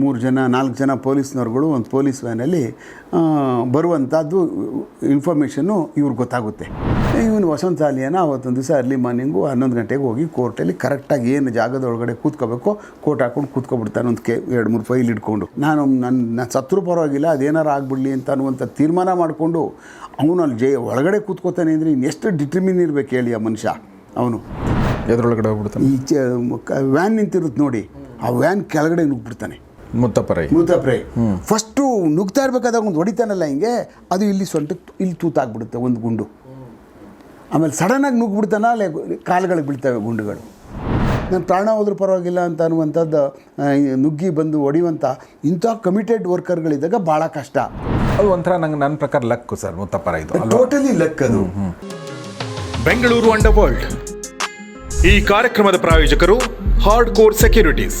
ಮೂರು ಜನ ನಾಲ್ಕು ಜನ ಪೊಲೀಸ್ನವ್ರುಗಳು ಒಂದು ಪೊಲೀಸ್ ವ್ಯಾನಲ್ಲಿ ಬರುವಂಥದ್ದು ಇನ್ಫಾರ್ಮೇಷನ್ನು ಇವ್ರಿಗೆ ಗೊತ್ತಾಗುತ್ತೆ. ಇವನು ವಸಂತ ಅಲಿಯನ್ನು ಅವತ್ತೊಂದು ದಿವಸ ಅರ್ಲಿ ಮಾರ್ನಿಂಗು ಹನ್ನೊಂದು ಗಂಟೆಗೆ ಹೋಗಿ ಕೋರ್ಟಲ್ಲಿ ಕರೆಕ್ಟಾಗಿ ಏನು ಜಾಗದ ಒಳಗಡೆ ಕೂತ್ಕೋಬೇಕೋ ಕೋರ್ಟ್ ಹಾಕೊಂಡು ಕೂತ್ಕೊಬಿಡ್ತಾನೆ ಒಂದು ಕೆ ಎರಡು ಮೂರು ಫೈಲ್ ಇಟ್ಕೊಂಡು. ನಾನು ನನ್ನ ನಾನು ಸತ್ರು ಪರವಾಗಿಲ್ಲ ಅದೇನಾರು ಆಗ್ಬಿಡಲಿ ಅಂತ ಅನ್ನುವಂಥ ತೀರ್ಮಾನ ಮಾಡಿಕೊಂಡು ಅವನು ಅಲ್ಲಿ ಜೈ ಒಳಗಡೆ ಕೂತ್ಕೋತಾನೆ ಅಂದರೆ ಇನ್ನೆಷ್ಟು ಡಿಟರ್ಮಿನ್ ಇರಬೇಕು ಹೇಳಿ ಆ ಮನುಷ್ಯ ಅವನು. ಎದ್ರೊಳಗಡೆ ಹೋಗ್ಬಿಡ್ತಾನೆ. ಈ ಚ ವ್ಯಾನ್ ನಿಂತಿರುತ್ತೆ ನೋಡಿ ಆ ವ್ಯಾನ್ ಕೆಳಗಡೆ ನುಗ್ಬಿಡ್ತಾನೆ ಮುತ್ತಪ್ಪರೈ. ಮುತ್ತಪ್ರೈ ಫಸ್ಟು ನುಗ್ತಾ ಇರ್ಬೇಕಾದಾಗ ಒಂದು ಹೊಡಿತಾನಲ್ಲ ಹಿಂಗೆ ಅದು ಇಲ್ಲಿ ಸೊಂಟಕ್ಕೆ ಇಲ್ಲಿ ತೂತಾಗ್ಬಿಡುತ್ತೆ ಒಂದು ಗುಂಡು. ಆಮೇಲೆ ಸಡನ್ನಾಗಿ ನುಗ್ಗಿಬಿಡ್ತಾನ ಅಲ್ಲೇ ಕಾಲುಗಳಿಗೆ ಬೀಳ್ತವೆ ಗುಂಡುಗಳು. ನನ್ನ ಪ್ರಾಣ ಹೋದ್ರೂ ಪರವಾಗಿಲ್ಲ ಅಂತ ಅನ್ನುವಂಥದ್ದು ನುಗ್ಗಿ ಬಂದು ಹೊಡೆಯುವಂಥ ಇಂಥ ಕಮಿಟೆಡ್ ವರ್ಕರ್ಗಳಿದ್ದಾಗ ಭಾಳ ಕಷ್ಟ. ಅದು ಒಂಥರ ನಂಗೆ ನನ್ನ ಪ್ರಕಾರ ಲಕ್ಕು ಸರ್ ಮುತ್ತಪ್ಪರ ಇದು. ಟೋಟಲಿ ಲಕ್ ಅದು. ಬೆಂಗಳೂರು ಅಂಡರ್ ವರ್ಲ್ಡ್ ಈ ಕಾರ್ಯಕ್ರಮದ ಪ್ರಾಯೋಜಕರು ಹಾರ್ಡ್ ಕೋರ್ ಸೆಕ್ಯೂರಿಟೀಸ್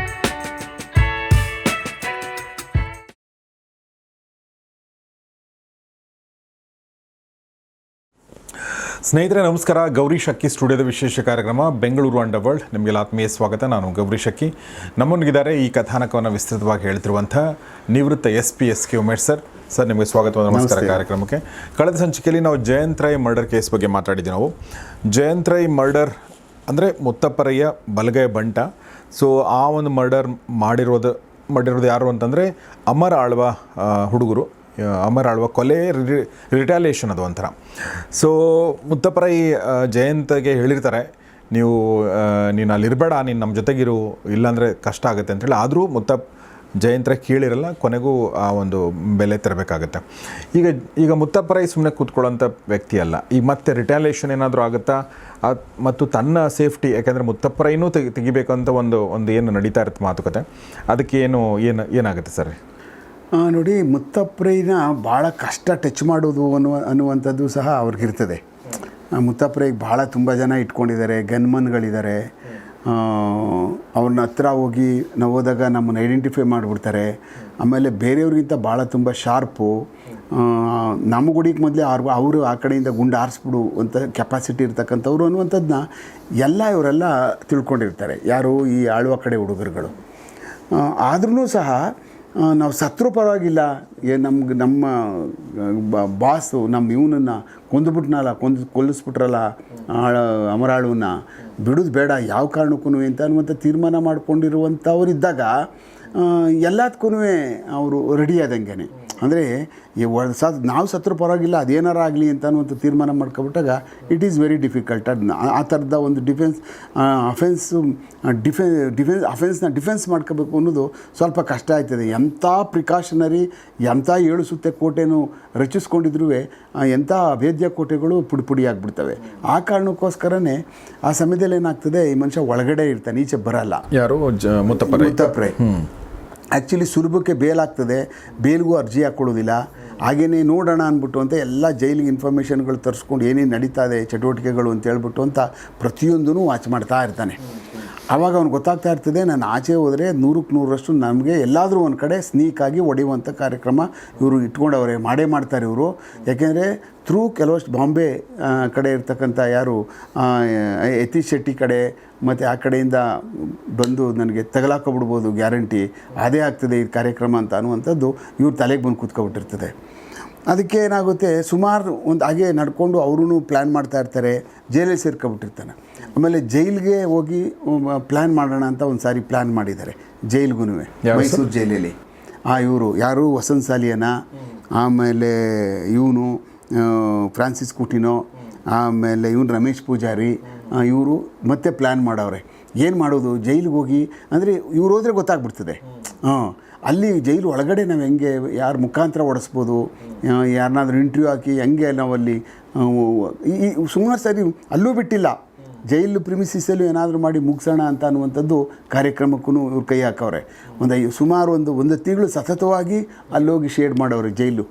ಸ್ನೇಹಿತರೆ ನಮಸ್ಕಾರ. ಗೌರಿ ಶಕ್ಕಿ ಸ್ಟುಡಿಯೋದ ವಿಶೇಷ ಕಾರ್ಯಕ್ರಮ ಬೆಂಗಳೂರು ಅಂಡರ್ ವರ್ಲ್ಡ್ ನಿಮಗೆಲ್ಲ ಆತ್ಮೀಯ ಸ್ವಾಗತ. ನಾನು ಗೌರಿ ಶಕ್ಕಿ ನಮ್ಮೊಂದಿಗಿದ್ದಾರೆ ಈ ಕಥಾನಕವನ್ನು ವಿಸ್ತೃತವಾಗಿ ಹೇಳ್ತಿರುವಂಥ ನಿವೃತ್ತ S P S K Umesh sir. Sir ನಿಮಗೆ ಸ್ವಾಗತ ನಮಸ್ಕಾರ. ಕಾರ್ಯಕ್ರಮಕ್ಕೆ. ಕಳೆದ ಸಂಚಿಕೆಯಲ್ಲಿ ನಾವು ಜಯಂತ್ ರೈ ಮರ್ಡರ್ ಕೇಸ್ ಬಗ್ಗೆ ಮಾತಾಡಿದ್ವಿ ನಾವು. ಜಯಂತ್ ರೈ ಮರ್ಡರ್ ಅಂದರೆ ಮುತ್ತಪ್ಪರಯ್ಯ ಬಲಗೈ ಬಂಟ. ಸೊ ಆ ಒಂದು ಮರ್ಡರ್ ಮಾಡಿರೋದು ಮಾಡಿರೋದು ಯಾರು ಅಂತಂದರೆ ಅಮರ ಆಳ್ವ ಹುಡುಗರು. ಅಮರ ಆಳ್ವ ಕೊಲೆ ರಿಟಾಲಿಯೇಷನ್ ಅದು ಒಂಥರ. ಸೊ ಮುತ್ತಪ್ಪರೈ ಜಯಂತಗೆ ಹೇಳಿರ್ತಾರೆ, ನೀವು ನೀನು ಅಲ್ಲಿರಬೇಡ, ನೀನು ನಮ್ಮ ಜೊತೆಗಿರು, ಇಲ್ಲಾಂದರೆ ಕಷ್ಟ ಆಗುತ್ತೆ ಅಂತೇಳಿ ಆದರೂ ಮುತ್ತಪ್ಪ ಜಯಂತ್ರ ಕೇಳಿರಲ್ಲ, ಕೊನೆಗೂ ಆ ಒಂದು ಬೆಲೆ ತರಬೇಕಾಗತ್ತೆ. ಈಗ ಈಗ ಮುತ್ತಪ್ಪರೈ ಸುಮ್ಮನೆ ಕೂತ್ಕೊಳ್ಳೋಂಥ ವ್ಯಕ್ತಿ ಅಲ್ಲ. ಈಗ ಮತ್ತೆ ರಿಟಾಲಿಯೇಷನ್ ಏನಾದರೂ ಆಗುತ್ತಾ? ಮತ್ತು ತನ್ನ ಸೇಫ್ಟಿ, ಯಾಕೆಂದರೆ ಮುತ್ತಪ್ಪರೈನೂ ತೆಗಿ, ತೆಗಿಬೇಕಂತ ಒಂದು ಒಂದು ಏನು ನಡೀತಾ ಇರುತ್ತೆ ಮಾತುಕತೆ. ಅದಕ್ಕೆ ಏನು ಏನು, ಏನಾಗುತ್ತೆ ಸರ್? ನೋಡಿ, ಮುತ್ತಪ್ರೈನ ಭಾಳ ಕಷ್ಟ ಟಚ್ ಮಾಡೋದು ಅನ್ನುವ, ಅನ್ನುವಂಥದ್ದು ಸಹ ಅವ್ರಿಗಿರ್ತದೆ. ಮುತ್ತಪ್ರೈಗೆ ಭಾಳ ತುಂಬ ಜನ ಇಟ್ಕೊಂಡಿದ್ದಾರೆ, ಗನ್ಮನ್ಗಳಿದ್ದಾರೆ. ಅವ್ರನ್ನ ಹತ್ರ ಹೋಗಿ ನಾವು ಹೋದಾಗ ನಮ್ಮನ್ನು ಐಡೆಂಟಿಫೈ ಮಾಡಿಬಿಡ್ತಾರೆ. ಆಮೇಲೆ ಬೇರೆಯವ್ರಿಗಿಂತ ಭಾಳ ತುಂಬ ಶಾರ್ಪು ನಮ್ಮ ಗುಡಿಗೆ ಮೊದಲೇ ಆರು ಅವರು ಆ ಕಡೆಯಿಂದ ಗುಂಡು ಆರಿಸ್ಬಿಡು ಅಂತ ಕೆಪಾಸಿಟಿ ಇರ್ತಕ್ಕಂಥವ್ರು ಅನ್ನುವಂಥದ್ದನ್ನ ಎಲ್ಲ ಇವರೆಲ್ಲ ತಿಳ್ಕೊಂಡಿರ್ತಾರೆ. ಯಾರು ಈ ಆಳುವ ಕಡೆ ಹುಡುಗರುಗಳು. ಆದ್ರೂ ಸಹ ನಾವು ಸತ್ರು ಪರವಾಗಿಲ್ಲ. ಏ ನಮ್ಗೆ ನಮ್ಮ ಬಾಸು ನಮ್ಮ ಇವನನ್ನು ಕೊಂದುಬಿಟ್ನಲ್ಲ, ಕೊಂದು, ಕೊಲ್ಲಿಸ್ಬಿಟ್ರಲ್ಲ ಆಳ ಅಮರಾಳುವನ್ನ. ಬಿಡೋದು ಬೇಡ, ಯಾವ ಕಾರಣಕ್ಕೂ ಅಂತ ಅನ್ನುವಂಥ ತೀರ್ಮಾನ ಮಾಡ್ಕೊಂಡಿರುವಂಥವ್ರು ಇದ್ದಾಗ ಎಲ್ಲದಕ್ಕೂ ಅವರು ರೆಡಿ ಆದಂಗೆ ಅಂದರೆ ಈ ಸತ್ ನಾವು ಸತ್ರು ಪರವಾಗಿಲ್ಲ ಅದೇನಾರ ಆಗಲಿ ಅಂತ ಅನ್ನುವಂಥ ತೀರ್ಮಾನ ಮಾಡ್ಕೊಬಿಟ್ಟಾಗ ಇಟ್ ಈಸ್ ವೆರಿ ಡಿಫಿಕಲ್ಟ್ ಅದು ಆ ಥರದ ಒಂದು ಡಿಫೆನ್ಸ್ ಅಫೆನ್ಸು ಡಿಫೆ ಡಿಫೆನ್ಸ್ ಅಫೆನ್ಸ್ನ ಡಿಫೆನ್ಸ್ ಮಾಡ್ಕೋಬೇಕು ಅನ್ನೋದು ಸ್ವಲ್ಪ ಕಷ್ಟ ಆಯ್ತದೆ ಎಂಥ ಪ್ರಿಕಾಷನರಿ ಎಂಥ ಏಳು ಸುತ್ತೆ ಕೋಟೆನೂ ರಚಿಸ್ಕೊಂಡಿದ್ರೂ ಎಂಥ ಅಭೇದ್ಯ ಕೋಟೆಗಳು ಪುಡಿ ಪುಡಿ ಆಗಿಬಿಡ್ತವೆ. ಆ ಕಾರಣಕ್ಕೋಸ್ಕರನೇ ಆ ಸಮಯದಲ್ಲಿ ಏನಾಗ್ತದೆ ಈ ಮನುಷ್ಯ ಒಳಗಡೆ ಇರ್ತಾನೆ ಈಚೆ ಬರಲ್ಲ. ಯಾರು? ಮುತ್ತಪ್ಪ ಮುತ್ತಪ್ರೈ ಆ್ಯಕ್ಚುಲಿ ಸುಲಭಕ್ಕೆ ಬೇಲಾಗ್ತದೆ ಬೇಲ್ಗೂ ಅರ್ಜಿ ಹಾಕ್ಕೊಳ್ಳೋದಿಲ್ಲ. ಹಾಗೇನೇ ನೋಡೋಣ ಅಂದ್ಬಿಟ್ಟು ಅಂತ ಎಲ್ಲ ಜೈಲಿಗೆ ಇನ್ಫಾರ್ಮೇಷನ್ಗಳು ತರಿಸ್ಕೊಂಡು ಏನೇನು ನಡೀತಾ ಇದೆ, ಚಟುವಟಿಕೆಗಳು ಅಂತ ಹೇಳ್ಬಿಟ್ಟು ಅಂತ ಪ್ರತಿಯೊಂದೂ ವಾಚ್ ಮಾಡ್ತಾ ಇರ್ತಾನೆ. ಆವಾಗ ಅವ್ನು ಗೊತ್ತಾಗ್ತಾ ಇರ್ತದೆ, ನಾನು ಆಚೆ ಹೋದರೆ ನೂರಕ್ಕೆ ನೂರರಷ್ಟು ನಮಗೆ ಎಲ್ಲಾದರೂ ಒಂದು ಕಡೆ ಸ್ನೀಕಾಗಿ ಹೊಡೆಯುವಂಥ ಕಾರ್ಯಕ್ರಮ ಇವರು ಇಟ್ಕೊಂಡವ್ರೆ, ಮಾಡೇ ಮಾಡ್ತಾರೆ ಇವರು. ಯಾಕೆಂದರೆ ಥ್ರೂ ಕೆಲವಷ್ಟು ಬಾಂಬೆ ಕಡೆ ಇರ್ತಕ್ಕಂಥ ಯಾರು ಯತೀಶ್ ಶೆಟ್ಟಿ ಕಡೆ, ಮತ್ತು ಆ ಕಡೆಯಿಂದ ಬಂದು ನನಗೆ ತಗಲಾಕೊಬಿಡ್ಬೋದು ಗ್ಯಾರಂಟಿ. ಅದೇ ಆಗ್ತದೆ ಈ ಕಾರ್ಯಕ್ರಮ ಅಂತ ಅನ್ನುವಂಥದ್ದು ಇವ್ರ ತಲೆಗೆ ಬಂದು ಕೂತ್ಕೊಬಿಟ್ಟಿರ್ತದೆ. ಅದಕ್ಕೆ ಏನಾಗುತ್ತೆ ಸುಮಾರು ಒಂದು ಹಾಗೆ ನಡ್ಕೊಂಡು ಅವರೂ ಪ್ಲ್ಯಾನ್ ಮಾಡ್ತಾ ಇರ್ತಾರೆ ಜೈಲಲ್ಲಿ ಸೇರ್ಕೊಬಿಟ್ಟಿರ್ತಾನೆ ಆಮೇಲೆ ಜೈಲಿಗೆ ಹೋಗಿ ಪ್ಲ್ಯಾನ್ ಮಾಡೋಣ ಅಂತ ಒಂದು ಸಾರಿ ಪ್ಲ್ಯಾನ್ ಮಾಡಿದ್ದಾರೆ ಜೈಲ್ಗೂ ಮೈಸೂರು ಜೈಲಲ್ಲಿ. ಆ ಇವರು ಯಾರು? ವಸಂತ ಸಾಲಿಯನ? ಆಮೇಲೆ ಇವನು ಫ್ರಾನ್ಸಿಸ್ ಕುಟಿನೋ? ಆಮೇಲೆ ಇವನು ರಮೇಶ್ ಪೂಜಾರಿ ಇವರು ಮತ್ತೆ ಪ್ಲ್ಯಾನ್ ಮಾಡವ್ರೆ. ಏನು ಮಾಡೋದು? ಜೈಲಿಗೆ ಹೋಗಿ ಅಂದರೆ ಇವ್ರು ಹೋದರೆ ಗೊತ್ತಾಗ್ಬಿಡ್ತದೆ. ಹಾಂ ಅಲ್ಲಿ ಜೈಲು ಒಳಗಡೆ ನಾವು ಹೆಂಗೆ ಯಾರ ಮುಖಾಂತರ ಓಡಿಸ್ಬೋದು? ಯಾರನ್ನಾದ್ರೂ ಇಂಟರ್ವ್ಯೂ ಹಾಕಿ ಹೆಂಗೆ ನಾವಲ್ಲಿ ಅಲ್ಲಿ ಈ ಸುಮಾರು ಸರಿ ಅಲ್ಲೂ ಬಿಟ್ಟಿಲ್ಲ. ಜೈಲು ಪ್ರಿಮಿಸಿಸಲ್ಲೂ ಏನಾದರೂ ಮಾಡಿ ಮುಗಿಸೋಣ ಅಂತ ಅನ್ನುವಂಥದ್ದು ಕಾರ್ಯಕ್ರಮಕ್ಕೂ ಇವ್ರು ಕೈ ಹಾಕವ್ರೆ. ಒಂದು ಐ- ಸುಮಾರು ಒಂದು ಒಂದು ತಿಂಗಳು ಸತತವಾಗಿ ಅಲ್ಲೋಗಿ ಶೇಡ್ ಮಾಡವ್ರೆ ಜೈಲು.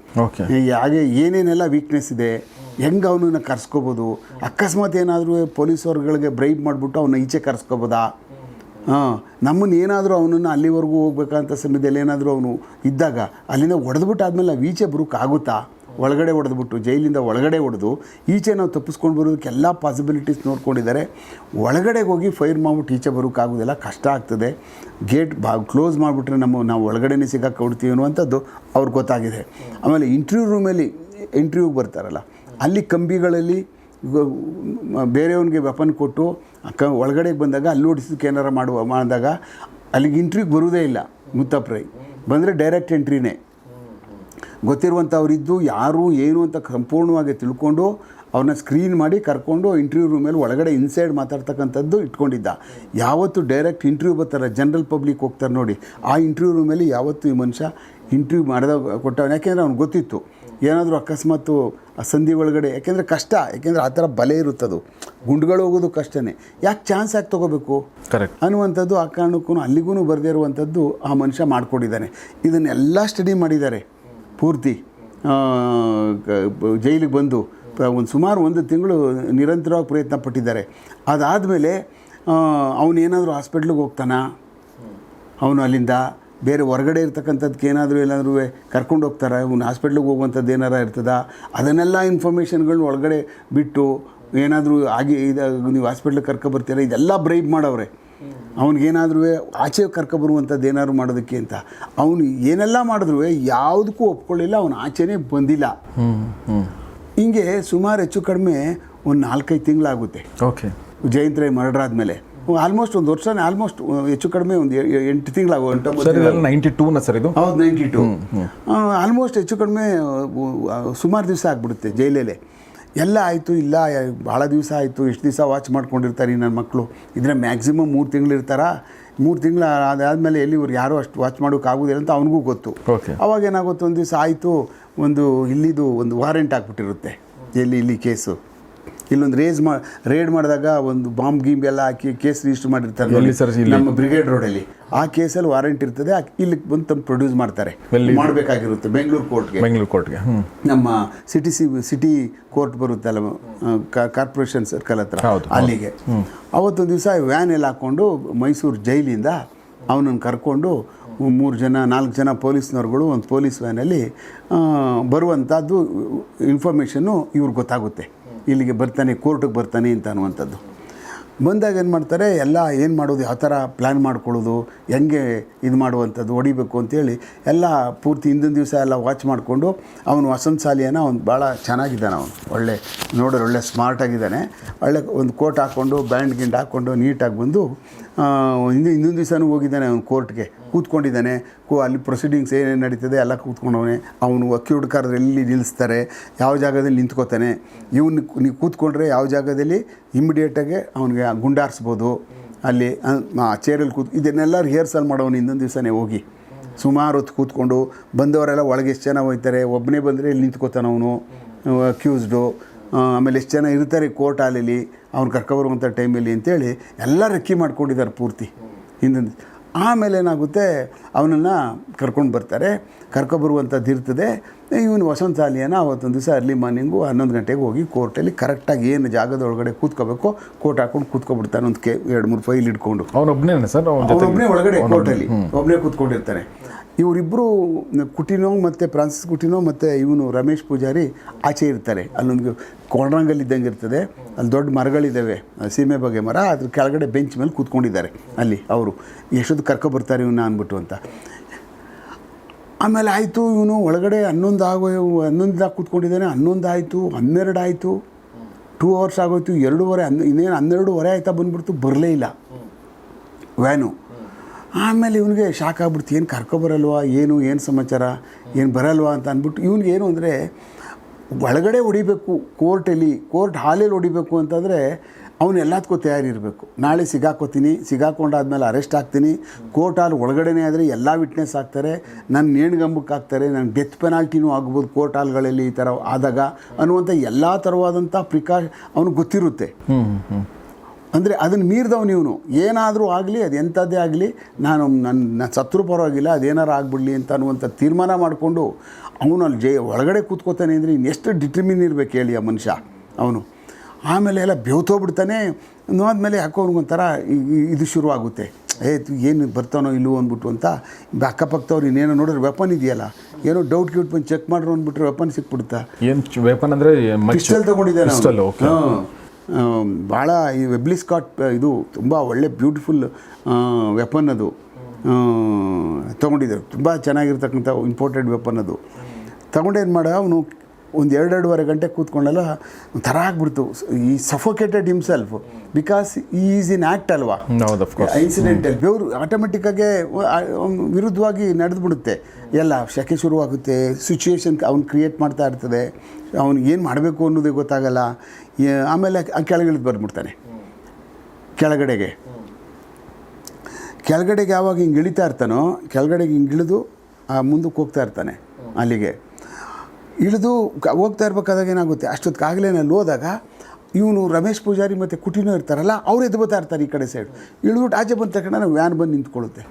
ಹಾಗೆ ಏನೇನೆಲ್ಲ ವೀಕ್ನೆಸ್ ಇದೆ? ಹೆಂಗೆ ಅವನನ್ನ ಕರ್ಸ್ಕೋಬೋದು? ಅಕಸ್ಮಾತ್ ಏನಾದರೂ ಪೊಲೀಸವ್ರಗಳಿಗೆ ಬ್ರೈಬ್ ಮಾಡಿಬಿಟ್ಟು ಅವನ್ನ ಈಚೆ ಕರ್ಸ್ಕೋಬೋದಾ? ಹಾಂ ನಮ್ಮನ್ನು ಏನಾದರೂ ಅವನನ್ನು ಅಲ್ಲಿವರೆಗೂ ಹೋಗ್ಬೇಕಂತ ಸಮಯದಲ್ಲಿ ಏನಾದರೂ ಅವನು ಇದ್ದಾಗ ಅಲ್ಲಿಂದ ಹೊಡೆದ್ಬಿಟ್ಟು ಆದಮೇಲೆ ನಾವು ಈಚೆ ಬರೋಕ್ಕಾಗುತ್ತಾ ಒಳಗಡೆ ಹೊಡೆದ್ಬಿಟ್ಟು ಜೈಲಿಂದ ಒಳಗಡೆ ಹೊಡೆದು ಈಚೆ ನಾವು ತಪ್ಪಿಸ್ಕೊಂಡು ಬರೋದಕ್ಕೆಲ್ಲ ಪಾಸಿಬಿಲಿಟೀಸ್ ನೋಡ್ಕೊಂಡಿದ್ದಾರೆ. ಒಳಗಡೆ ಹೋಗಿ ಫೈರ್ ಮಾಡ್ಬಿಟ್ಟು ಈಚೆ ಬರೋಕ್ಕಾಗೋದಿಲ್ಲ ಕಷ್ಟ ಆಗ್ತದೆ. ಗೇಟ್ ಬಾ ಕ್ಲೋಸ್ ಮಾಡಿಬಿಟ್ರೆ ನಮ್ಮ, ನಾವು ಒಳಗಡೆನೇ ಸಿಗಾಕೊಡ್ತೀವಿ ಅನ್ನುವಂಥದ್ದು ಅವ್ರಿಗೆ ಗೊತ್ತಾಗಿದೆ. ಆಮೇಲೆ ಇಂಟ್ರ್ಯೂ ರೂಮಲ್ಲಿ ಇಂಟ್ರ್ಯೂಗೆ ಬರ್ತಾರಲ್ಲ ಅಲ್ಲಿ ಕಂಬಿಗಳಲ್ಲಿ ಬೇರೆಯವನಿಗೆ ವೆಪನ್ ಕೊಟ್ಟು, ಕ, ಒಳಗಡೆಗೆ ಬಂದಾಗ ಅಲ್ಲಿ ನೋಡಿಸೋದಕ್ಕೆ ಏನಾರ ಮಾಡುವ, ಮಾಡಿದಾಗ ಅಲ್ಲಿಗೆ ಇಂಟ್ರಿಗೆ ಬರುವುದೇ ಇಲ್ಲ ಮುತ್ತಪ್ರೈ ಬಂದರೆ ಡೈರೆಕ್ಟ್ ಎಂಟ್ರಿನೇ ಗೊತ್ತಿರುವಂಥವ್ರಿದ್ದು ಯಾರು, ಏನು ಅಂತ ಸಂಪೂರ್ಣವಾಗಿ ತಿಳ್ಕೊಂಡು ಅವ್ರನ್ನ ಸ್ಕ್ರೀನ್ ಮಾಡಿ ಕರ್ಕೊಂಡು ಇಂಟರ್ವ್ಯೂ ರೂಮಲ್ಲಿ ಒಳಗಡೆ ಇನ್ಸೈಡ್ ಮಾತಾಡ್ತಕ್ಕಂಥದ್ದು ಇಟ್ಕೊಂಡಿದ್ದ. ಯಾವತ್ತು ಡೈರೆಕ್ಟ್ ಇಂಟರ್ವ್ಯೂ ಬರ್ತಾರೆ ಜನರಲ್ ಪಬ್ಲಿಕ್ ಹೋಗ್ತಾರೆ ನೋಡಿ. ಆ ಇಂಟರ್ವ್ಯೂ ರೂಮಲ್ಲಿ ಯಾವತ್ತು ಈ ಮನುಷ್ಯ ಇಂಟರ್ವ್ಯೂ ಮಾಡಿದಾಗ ಕೊಟ್ಟವನು. ಯಾಕೆಂದರೆ ಅವ್ನು ಗೊತ್ತಿತ್ತು. ಏನಾದರೂ ಅಕಸ್ಮಾತು ಆ ಸಂಧಿ ಒಳಗಡೆ. ಯಾಕೆಂದರೆ ಕಷ್ಟ ಯಾಕೆಂದರೆ ಆ ಥರ ಬಲೆ ಇರುತ್ತದು. ಗುಂಡುಗಳು ಹೋಗೋದು ಕಷ್ಟನೇ. ಯಾಕೆ ಚಾನ್ಸ್ ಯಾಕೆ ತೊಗೋಬೇಕು? ಕರೆಕ್ಟ್ ಅನ್ನುವಂಥದ್ದು ಆ ಕಾರಣಕ್ಕೂ ಅಲ್ಲಿಗೂ ಬರದೇ ಇರುವಂಥದ್ದು ಆ ಮನುಷ್ಯ ಮಾಡಿಕೊಂಡಿದ್ದಾನೆ. ಇದನ್ನೆಲ್ಲ ಸ್ಟಡಿ ಮಾಡಿದ್ದಾರೆ. ಪೂರ್ತಿ. ಜೈಲಿಗೆ ಬಂದು. ಒಂದು ಸುಮಾರು ಒಂದು ತಿಂಗಳು ನಿರಂತರವಾಗಿ ಪ್ರಯತ್ನ ಪಟ್ಟಿದ್ದಾರೆ. ಅದಾದಮೇಲೆ ಅವನೇನಾದರೂ ಹಾಸ್ಪಿಟ್ಲಿಗೆ ಹೋಗ್ತಾನ? ಅವನು ಅಲ್ಲಿಂದ? ಬೇರೆ ಹೊರಗಡೆ ಇರ್ತಕ್ಕಂಥದ್ದಕ್ಕೆ ಏನಾದರೂ ಏನಾದರೂ ಕರ್ಕೊಂಡು ಹೋಗ್ತಾರೆ? ಅವ್ನು ಹಾಸ್ಪಿಟ್ಲಿಗೆ ಹೋಗುವಂಥದ್ದು ಏನಾರ ಇರ್ತದ? ಅದನ್ನೆಲ್ಲ ಇನ್ಫಾರ್ಮೇಷನ್ಗಳನ್ನ ಒಳಗಡೆ ಬಿಟ್ಟು ಏನಾದರೂ ಆಗಿ ಇದು ನೀವು ಹಾಸ್ಪಿಟ್ಲಿಗೆ ಕರ್ಕೊಬರ್ತೀರ ಇದೆಲ್ಲ ಬ್ರೈಬ್ ಮಾಡವ್ರೆ. ಅವ್ನಿಗೇನಾದ್ರೂ ಆಚೆ ಕರ್ಕೊಬರುವಂಥದ್ದು ಏನಾದ್ರು ಮಾಡೋದಕ್ಕೆ ಅಂತ. ಅವನು ಏನೆಲ್ಲ ಮಾಡಿದ್ರು ಯಾವುದಕ್ಕೂ ಒಪ್ಕೊಳ್ಳಿಲ್ಲ ಅವನು ಆಚೆನೇ ಬಂದಿಲ್ಲ. ಹಿಂಗೆ ಸುಮಾರು ಹೆಚ್ಚು ಕಡಿಮೆ ಒಂದು ನಾಲ್ಕೈದು ತಿಂಗಳಾಗುತ್ತೆ. ಓಕೆ ಜಯಂತ್ ರೈ ಮರ್ಡರ್ ಆದಮೇಲೆ. ಆಲ್ಮೋಸ್ಟ್ ಒಂದು ವರ್ಷನೇ ಆಲ್ಮೋಸ್ಟ್ ಹೆಚ್ಚು ಕಡಿಮೆ ಒಂದು ಎಂಟು ತಿಂಗಳಾಗೋ ಸರ್ ಇದೆಲ್ಲ ನೈಂಟಿ ಟೂನ ಸರ್ ಇದು? ಹೌದು ನೈಂಟಿ ಟು ಆಲ್ಮೋಸ್ಟ್ ಹೆಚ್ಚು ಕಡಿಮೆ ಸುಮಾರು ದಿವಸ ಆಗಿಬಿಡುತ್ತೆ ಜೈಲಲ್ಲೇ. ಎಲ್ಲ ಆಯಿತು ಇಲ್ಲ ಭಾಳ ದಿವಸ ಆಯಿತು ಎಷ್ಟು ದಿವಸ ವಾಚ್ ಮಾಡ್ಕೊಂಡಿರ್ತಾರೆ ನನ್ನ ಮಕ್ಕಳು ಇದ್ರೆ ಮ್ಯಾಕ್ಸಿಮಮ್ ಮೂರು ತಿಂಗಳು ಇರ್ತಾರ? ಮೂರು ತಿಂಗಳು ಅದಾದಮೇಲೆ ಎಲ್ಲಿ ಇವ್ರು ಯಾರೂ ಅಷ್ಟು ವಾಚ್ ಮಾಡೋಕ್ಕಾಗೋದಿಲ್ಲ ಅಂತ ಅವನಿಗೂ ಗೊತ್ತು. ಅವಾಗ ಏನಾಗುತ್ತೆ ಒಂದು ದಿವಸ ಆಯಿತು ಒಂದು ಇಲ್ಲಿದು ಒಂದು ವಾರೆಂಟ್ ಹಾಕ್ಬಿಟ್ಟಿರುತ್ತೆ ಎಲ್ಲಿ ಇಲ್ಲಿ ಕೇಸು ಇಲ್ಲೊಂದು ರೇಸ್ ಮಾ ರೇಡ್ ಮಾಡಿದಾಗ ಒಂದು ಬಾಂಬ್ ಗೀಂಬ್ ಎಲ್ಲ ಹಾಕಿ ಕೇಸ್ ರಿಜಿಸ್ಟರ್ ಮಾಡಿರ್ತಾರೆ ನೋಡಿ. ನಮ್ಮ ಬ್ರಿಗೇಡ್ ರೋಡಲ್ಲಿ ಆ ಕೇಸಲ್ಲಿ ವಾರಂಟ್ ಇರ್ತದೆ ಇಲ್ಲಿ ಬಂದು ತಮ್ಮ ಪ್ರೊಡ್ಯೂಸ್ ಮಾಡ್ತಾರೆ? ಮಾಡಬೇಕಾಗಿರುತ್ತೆ ಬೆಂಗಳೂರು ಕೋರ್ಟ್ಗೆ ಬೆಂಗಳೂರು ಕೋರ್ಟ್ಗೆ ನಮ್ಮ ಸಿಟಿ ಸಿ ಸಿಟಿ ಕೋರ್ಟ್ ಬರುತ್ತಲ್ಲ ಕಾರ್ಪೊರೇಷನ್ ಸರ್ಕಲ್ ಹತ್ರ. ಅಲ್ಲಿಗೆ. ಅವತ್ತೊಂದು ದಿವಸ ವ್ಯಾನ್ ಎಲ್ಲ ಹಾಕ್ಕೊಂಡು ಮೈಸೂರು ಜೈಲಿಂದ ಅವನನ್ನು ಕರ್ಕೊಂಡು ಮೂರು ಜನ ನಾಲ್ಕು ಜನ ಪೊಲೀಸ್ನವ್ರುಗಳು ಒಂದು ಪೊಲೀಸ್ ವ್ಯಾನಲ್ಲಿ ಬರುವಂಥದ್ದು ಇನ್ಫಾರ್ಮೇಷನ್ನು ಇವ್ರಿಗೆ ಗೊತ್ತಾಗುತ್ತೆ. ಇಲ್ಲಿಗೆ ಬರ್ತಾನೆ, ಕೋರ್ಟಿಗೆ ಬರ್ತಾನೆ ಅಂತ ಅನ್ನುವಂಥದ್ದು. ಬಂದಾಗ ಏನು ಮಾಡ್ತಾರೆ, ಎಲ್ಲ ಏನು ಮಾಡೋದು ಯಾವ ಥರ ಪ್ಲ್ಯಾನ್ ಮಾಡ್ಕೊಳ್ಳೋದು, ಹೆಂಗೆ ಇದು ಮಾಡುವಂಥದ್ದು, ಹೊಡಿಬೇಕು ಅಂತೇಳಿ ಎಲ್ಲ ಪೂರ್ತಿ ಹಿಂದಿನ ದಿವಸ ಎಲ್ಲ ವಾಚ್ ಮಾಡಿಕೊಂಡು ಅವನು ವಸಂತ ಸಾಲಿಯನ ಅವ್ನು ಭಾಳ ಚೆನ್ನಾಗಿದ್ದಾನೆ ಅವನು. ಒಳ್ಳೆ ನೋಡೋರು, ಒಳ್ಳೆ ಸ್ಮಾರ್ಟಾಗಿದ್ದಾನೆ ಒಳ್ಳೆ ಒಂದು ಕೋಟ್ ಹಾಕ್ಕೊಂಡು ಬ್ಯಾಂಡ್ ಗಿಂಡ್ ಹಾಕ್ಕೊಂಡು ನೀಟಾಗಿ ಬಂದು ಹಿಂದಿನ ಹಿಂದೆ ಇನ್ನೊಂದು ದಿವಸನೂ ಹೋಗಿದ್ದಾನೆ ಅವನು ಕೋರ್ಟ್ಗೆ. ಕೂತ್ಕೊಂಡಿದ್ದಾನೆ. ಕೂ, ಅಲ್ಲಿ ಪ್ರೊಸೀಡಿಂಗ್ಸ್ ಏನೇನು ನಡೀತದೆ ಎಲ್ಲ ಕೂತ್ಕೊಂಡವನೆ. ಅವನು ಅಕ್ಯೂಡ್ ಎಲ್ಲಿ ನಿಲ್ಲಿಸ್ತಾರೆ. ಯಾವ ಜಾಗದಲ್ಲಿ ನಿಂತ್ಕೋತಾನೆ. ಇವನು ನೀವು ಕೂತ್ಕೊಂಡ್ರೆ ಯಾವ ಜಾಗದಲ್ಲಿ ಇಮಿಡಿಯೇಟಾಗಿ ಅವನಿಗೆ ಗುಂಡಾರಿಸ್ಬೋದು. ಅಲ್ಲಿ ಚೇರಲ್ಲಿ ಕೂತ್ ಇದನ್ನೆಲ್ಲ ರಿಹರ್ಸಲ್ ಮಾಡೋನು ಇನ್ನೊಂದು ದಿವಸನೇ ಹೋಗಿ. ಸುಮಾರು ಹೊತ್ತು ಕೂತ್ಕೊಂಡು, ಬಂದವರೆಲ್ಲ ಒಳಗೆ ಎಷ್ಟು ಜನ ಹೋಗ್ತಾರೆ ಒಬ್ಬನೇ ಬಂದರೆ ಇಲ್ಲಿ ನಿಂತ್ಕೋತಾನೆ ಅವನು? ಅಕ್ಯೂಸ್ಡು ಆಮೇಲೆ ಎಷ್ಟು ಜನ ಇರ್ತಾರೆ ಕೋರ್ಟ್ ಹಾಲಲ್ಲಿ ಅವ್ನು ಕರ್ಕೊಬರುವಂಥ ಟೈಮಲ್ಲಿ ಅಂತೇಳಿ ಎಲ್ಲ ರೆಕ್ಕಿ ಮಾಡ್ಕೊಂಡಿದ್ದಾರೆ ಪೂರ್ತಿ. ಹಿಂದೊಂದು ಆಮೇಲೆ ಏನಾಗುತ್ತೆ? ಅವನನ್ನು ಕರ್ಕೊಂಡು ಬರ್ತಾರೆ. ಕರ್ಕೊಬರುವಂಥದ್ದು ಇರ್ತದೆ ಇವನು ವಸಂತ ಸಾಲಿಯನ ಅವತ್ತೊಂದು ದಿವಸ ಅರ್ಲಿ ಮಾರ್ನಿಂಗು ಹನ್ನೊಂದು ಗಂಟೆಗೆ ಹೋಗಿ ಕೋರ್ಟಲ್ಲಿ ಕರೆಕ್ಟಾಗಿ ಏನು ಜಾಗದ ಒಳಗಡೆ ಕೂತ್ಕೋಬೇಕು ಕೋರ್ಟ್ ಹಾಕೊಂಡು ಕೂತ್ಕೊಬಿಡ್ತಾನೆ ಒಂದು ಕೆ ಎರಡು ಮೂರು ಫೈಲ್ ಇಟ್ಕೊಂಡು ಅವನೊಬ್ಬನೇ ಸರ್ ಅವನ ಜೊತೆ ಅವನೊಬ್ಬನೇ ಒಳಗಡೆ ಕೋರ್ಟಲ್ಲಿ ಒಬ್ಬನೇ ಕೂತ್ಕೊಂಡಿರ್ತಾನೆ. ಇವರಿಬ್ಬರು ಕುಟಿನೋ ಮತ್ತು ಫ್ರಾನ್ಸಿಸ್ ಕುಟಿನೋ ಮತ್ತು ಇವನು ರಮೇಶ್ ಪೂಜಾರಿ ಆಚೆ ಇರ್ತಾರೆ. ಅಲ್ಲೊಂದು ಕೊಳರಂಗಲ್ ಇದ್ದಂಗೆ ಇರ್ತದೆ. ಅಲ್ಲಿ ದೊಡ್ಡ ಮರಗಳಿದ್ದಾವೆ ಸೀಮೆ ಬಗೆ ಮರ. ಅದ್ರ ಕೆಳಗಡೆ ಬೆಂಚ್ ಮೇಲೆ ಕೂತ್ಕೊಂಡಿದ್ದಾರೆ ಅಲ್ಲಿ ಅವರು. ಎಷ್ಟೊತ್ತು ಕರ್ಕೊಬರ್ತಾರೆ ಇವನ್ನ ಅಂದ್ಬಿಟ್ಟು ಅಂತ. ಆಮೇಲೆ ಆಯಿತು, ಇವನು ಒಳಗಡೆ ಹನ್ನೊಂದು ಆಗೋ ಹನ್ನೊಂದಾಗ ಕೂತ್ಕೊಂಡಿದ್ದಾನೆ. ಹನ್ನೊಂದು ಆಯಿತು, ಹನ್ನೆರಡು ಆಯಿತು. ಟೂ ಅವರ್ಸ್ ಆಗೋಯ್ತು. ಎರಡೂವರೆ ಹನ್ನೆ ಇನ್ನೇನು ಹನ್ನೆರಡೂವರೆ ಆಯ್ತಾ ಬಂದ್ಬಿಡ್ತು. ಬರಲೇ ಇಲ್ಲ. ವ್ಯಾನು. ಆಮೇಲೆ ಇವನಿಗೆ ಶಾಕ್ ಆಗ್ಬಿಡ್ತು, ಏನು ಕರ್ಕೊಬರಲ್ವಾ ಏನು ಏನು ಸಮಾಚಾರ, ಏನು ಬರಲ್ವಾ ಅಂತ ಅಂದ್ಬಿಟ್ಟು ಇವನಿಗೆ ಏನು ಅಂದರೆ, ಒಳಗಡೆ ಹೊಡಿಬೇಕು, ಕೋರ್ಟಲ್ಲಿ, ಕೋರ್ಟ್ ಹಾಲಲ್ಲಿ ಹೊಡಿಬೇಕು ಅಂತಂದರೆ ಅವನು ಎಲ್ಲದಕ್ಕೂ ತಯಾರಿರಬೇಕು. ನಾಳೆ ಸಿಗಾಕೋತೀನಿ, ಸಿಗಾಕೊಂಡಾದ್ಮೇಲೆ ಅರೆಸ್ಟ್ ಆಗ್ತೀನಿ ಕೋರ್ಟ್ ಹಾಲ್ ಒಳಗಡೆನೇ ಆದರೆ ಎಲ್ಲ ವಿಟ್ನೆಸ್ ಆಗ್ತಾರೆ ನನ್ನ ನೇಣ್ಗಂಬಕ್ಕೆ ಹಾಕ್ತಾರೆ ನನ್ನ ಡೆತ್ ಪೆನಾಲ್ಟಿನೂ ಆಗ್ಬೋದು ಕೋರ್ಟ್ ಹಾಲ್ಗಳಲ್ಲಿ ಈ ಥರ ಆದಾಗ ಅನ್ನುವಂಥ ಎಲ್ಲ ಥರವಾದಂಥ ಪ್ರಿಕಾ ಅವನಿಗೆ ಗೊತ್ತಿರುತ್ತೆ. ಅಂದರೆ ಅದನ್ನು ಮೀರಿದವನು ಇವನು ಏನಾದರೂ ಆಗಲಿ ಅದು ಎಂಥದ್ದೇ ಆಗಲಿ ನಾನು ನನ್ನ ಸತ್ರು ಪರವಾಗಿಲ್ಲ ಅದೇನಾರು ಆಗ್ಬಿಡಲಿ ಅಂತ ಅನ್ನುವಂಥ ತೀರ್ಮಾನ ಮಾಡಿಕೊಂಡು ಅವನು ಅಲ್ಲಿ ಜಯ ಒಳಗಡೆ ಕೂತ್ಕೋತಾನೆ ಅಂದರೆ ಇನ್ನೆಷ್ಟು ಡಿಟರ್ಮಿನ್ ಇರಬೇಕು ಹೇಳಿ ಆ ಮನುಷ್ಯ ಅವನು. ಆಮೇಲೆ ಎಲ್ಲ ಬೆವ್ತೋಗ್ಬಿಡ್ತಾನೆ ನೋಡಿದ್ಮೇಲೆ ಯಾಕೋ ಅವ್ನಿಗೊಂಥರ ಇದು ಶುರುವಾಗುತ್ತೆ. ಏ ತು- ಏನು ಬರ್ತಾನೋ ಇಲ್ಲವೋ ಅಂದ್ಬಿಟ್ಟು ಅಂತ ಅಕ್ಕಪಕ್ಕದವ್ರು ಇನ್ನೇನೋ ನೋಡಿದ್ರೆ ವೆಪನ್ ಇದೆಯಲ್ಲ. ಏನೋ ಡೌಟ್ ಕ್ಯೂಟ್ ಬಂದು ಚೆಕ್ ಮಾಡ್ರು ಅಂದ್ಬಿಟ್ರೆ ವೆಪನ್ ಸಿಕ್ಬಿಡುತ್ತಾ? ಏನು ವೆಪನ್ ಅಂದರೆ ಪಿಸ್ಟಲ್. ಓಕೆ ಹಾಂ. ಭಾಳ ಈ ವೆಬ್ಲಿ ಸ್ಕಾಟ್ ಇದು ತುಂಬ ಒಳ್ಳೆ ಬ್ಯೂಟಿಫುಲ್ ವೆಪನ್ ಅದು. ತೊಗೊಂಡಿದ್ದರು. ತುಂಬ ಚೆನ್ನಾಗಿರ್ತಕ್ಕಂಥ ಇಂಪೋರ್ಟೆಡ್ ವೆಪನ್ ಅದು. ತೊಗೊಂಡೇನು ಮಾಡ ಅವನು ಒಂದು ಎರಡೆರಡೂವರೆ ಗಂಟೆ ಕೂತ್ಕೊಂಡಲ್ಲ ಒಂಥರ ಆಗ್ಬಿಡ್ತು ಈ ಸಫೋಕೇಟೆಡ್ ಹಿಮ್ಸೆಲ್ಫ್ ಬಿಕಾಸ್ ಈ ಈಸ್ ಇನ್ ಆ್ಯಕ್ಟ್ ಅಲ್ವಾ. ಇನ್ಸಿಡೆಂಟಲ್ ಬೆವರು ಆಟೋಮೆಟಿಕ್ಕಾಗೆ ವಿರುದ್ಧವಾಗಿ ನಡೆದುಬಿಡುತ್ತೆ. ಎಲ್ಲ ಶಕೆ ಶುರುವಾಗುತ್ತೆ ಸಿಚುವೇಶನ್ ಅವ್ನು ಕ್ರಿಯೇಟ್ ಮಾಡ್ತಾ ಇರ್ತದೆ. ಅವ್ನಿಗೆ ಏನು ಮಾಡಬೇಕು ಅನ್ನೋದೇ ಗೊತ್ತಾಗಲ್ಲ. ಆಮೇಲೆ ಆ ಕೆಳಗಿಳಿದು ಬಂದ್ಬಿಡ್ತಾನೆ. ಕೆಳಗಡೆಗೆ. ಕೆಳಗಡೆಗೆ ಯಾವಾಗ ಹಿಂಗೆ ಇಳಿತಾ ಇರ್ತಾನೋ ಕೆಳಗಡೆಗೆ ಹಿಂಗೆ ಇಳಿದು ಆ ಮುಂದಕ್ಕೆ ಹೋಗ್ತಾ ಇರ್ತಾನೆ ಅಲ್ಲಿಗೆ. ಇಳಿದು ಹೋಗ್ತಾ ಇರ್ಬೇಕಾದಾಗ ಏನಾಗುತ್ತೆ ಅಷ್ಟೊತ್ತಿಗಾಗಲೇ ಅಲ್ಲಿ ಹೋದಾಗ ಇವನು ರಮೇಶ್ ಪೂಜಾರಿ ಮತ್ತು ಕುಟಿನೂ ಇರ್ತಾರಲ್ಲ ಅವ್ರು ಎದ್ದು ಬರ್ತಾ ಇರ್ತಾರೆ ಈ ಕಡೆ ಸೈಡ್ ಇಳಿದು ಆಚೆ ಬಂದ ತಕ್ಷಣ ವ್ಯಾನ್ ಬಂದು ನಿಂತ್ಕೊಳ್ಳುತ್ತೆ.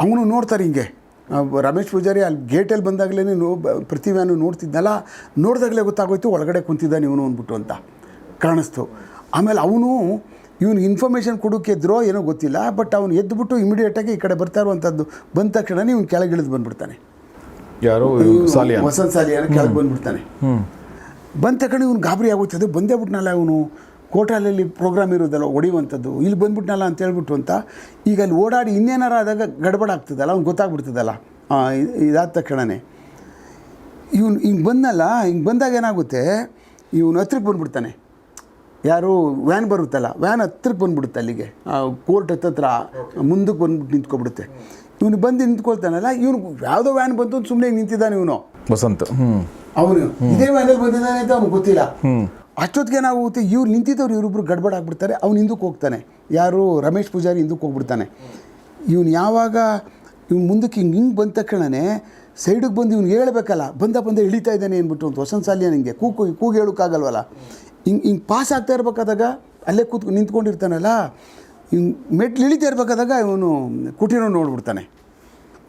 ಅವನು ನೋಡ್ತಾರೆ ಹಿಂಗೆ. ರಮೇಶ್ ಪೂಜಾರಿ ಅಲ್ಲಿ ಗೇಟಲ್ಲಿ ಬಂದಾಗಲೇ ನೋ ವ್ಯಾನು ನೋಡ್ತಿದ್ನಲ್ಲ ನೋಡಿದಾಗಲೇ ಗೊತ್ತಾಗೋಯ್ತು ಒಳಗಡೆ ಕುಂತಿದ್ದಾನೆ ಇವನು ಅಂದ್ಬಿಟ್ಟು ಅಂತ ಕಾಣಿಸ್ತು. ಆಮೇಲೆ ಅವನು ಇವನು ಇನ್ಫಾರ್ಮೇಷನ್ ಕೊಡೋಕ್ಕೆದ್ರೋ ಏನೋ ಗೊತ್ತಿಲ್ಲ ಬಟ್ ಅವನು ಎದ್ದುಬಿಟ್ಟು ಇಮಿಡಿಯೇಟಾಗಿ ಈ ಕಡೆ ಬರ್ತಾ ಇರುವಂಥದ್ದು ಬಂದ ತಕ್ಷಣ ಇವನು ಕೆಳಗೆ ಇಳಿದು ಬಂದ್ಬಿಡ್ತಾನೆ. ಯಾರು? ವಸಂತ ಸಾಲಿಯಾನ ಕೆಳಗೆ ಬಂದ್ಬಿಡ್ತಾನೆ. ಬಂದ ತಕ್ಷಣ ಇವನು ಗಾಬರಿ ಆಗುತ್ತದೆ ಬಂದೇ ಬಿಟ್ನಲ್ಲ ಇವನು. ಕೋಟಾಲಲ್ಲಿ ಪ್ರೋಗ್ರಾಮ್ ಇರೋದಲ್ಲ ಹೊಡಿಯುವಂಥದ್ದು ಇಲ್ಲಿ ಬಂದ್ಬಿಟ್ನಲ್ಲ ಅಂತ ಹೇಳ್ಬಿಟ್ಟು ಅಂತ ಈಗ ಅಲ್ಲಿ ಓಡಾಡಿ ಇನ್ನೇನಾರು ಆದಾಗ ಗಡಬಡ ಆಗ್ತದಲ್ಲ ಅವ್ನು ಗೊತ್ತಾಗ್ಬಿಡ್ತದಲ್ಲ. ಇದಾದ ತಕ್ಷಣವೇ ಇವನು ಹಿಂಗೆ ಬಂದಲ್ಲ ಹಿಂಗೆ ಬಂದಾಗ ಏನಾಗುತ್ತೆ ಇವನು ಹತ್ರಕ್ಕೆ ಬಂದ್ಬಿಡ್ತಾನೆ. ಯಾರು ವ್ಯಾನ್ ಬರುತ್ತಲ್ಲ ವ್ಯಾನ್ ಹತ್ರಕ್ಕೆ ಬಂದ್ಬಿಡುತ್ತೆ ಅಲ್ಲಿಗೆ. ಕೋರ್ಟ್ ಹತ್ತತ್ರ ಮುಂದಕ್ಕೆ ಬಂದ್ಬಿಟ್ಟು ನಿಂತ್ಕೊಬಿಡುತ್ತೆ. ಇವನು ಬಂದು ನಿಂತ್ಕೊಳ್ತಾನಲ್ಲ ಇವನು ಯಾವುದೋ ವ್ಯಾನ್ ಬಂತು ಸುಮ್ಮನೆ ನಿಂತಿದ್ದಾನೆ ಇವನು. ವಸಂತ ಅವನು. ಇದೇ ವ್ಯಾನಲ್ಲಿ ಬಂದಿದ್ದಾನೆ ಅಂತ ಅವ್ನಿಗೆ ಗೊತ್ತಿಲ್ಲ. ಅಷ್ಟೊತ್ತಿಗೆ ನಾವು ಇವ್ರು ನಿಂತಿದ್ದವ್ರು ಇವರಿಬ್ರು ಗಡ್ಬಡ ಆಗ್ಬಿಡ್ತಾರೆ, ಅವ್ನು ಹಿಂದಕ್ಕೆ ಹೋಗ್ತಾನೆ. ಯಾರು ರಮೇಶ್ ಪೂಜಾರಿ ಹಿಂದಕ್ಕೆ ಹೋಗ್ಬಿಡ್ತಾನೆ. ಇವನು ಯಾವಾಗ ಇವ್ನು ಮುಂದಕ್ಕೆ ಹಿಂಗೆ ಹಿಂಗೆ ಬಂದ ತಕ್ಷಣವೇ ಸೈಡಿಗೆ ಬಂದು ಇವ್ನು ಹೇಳ್ಬೇಕಲ್ಲ, ಬಂದ ಬಂದ ಇಳಿತಾ ಇದ್ದಾನೆ ಅಂದ್ಬಿಟ್ಟು ಒಂದು ವಸಂತ ಸಾಲಿಯ ನನಗೆ ಕೂಗು ಕೂಗು ಹೇಳೋಕ್ಕಾಗಲ್ವಲ್ಲ? ಹಿಂಗೆ ಹಿಂಗೆ ಪಾಸ್ ಆಗ್ತಾ ಇರಬೇಕಾದಾಗ ಅಲ್ಲೇ ಕೂತ್ ನಿಂತ್ಕೊಂಡಿರ್ತಾನಲ್ಲ ಹಿಂಗೆ ಮೆಟ್ಲು ಇಳಿತಾ ಇರ್ಬೇಕಾದಾಗ ಇವನು ಕುಟೀರೋ ನೋಡ್ಬಿಡ್ತಾನೆ.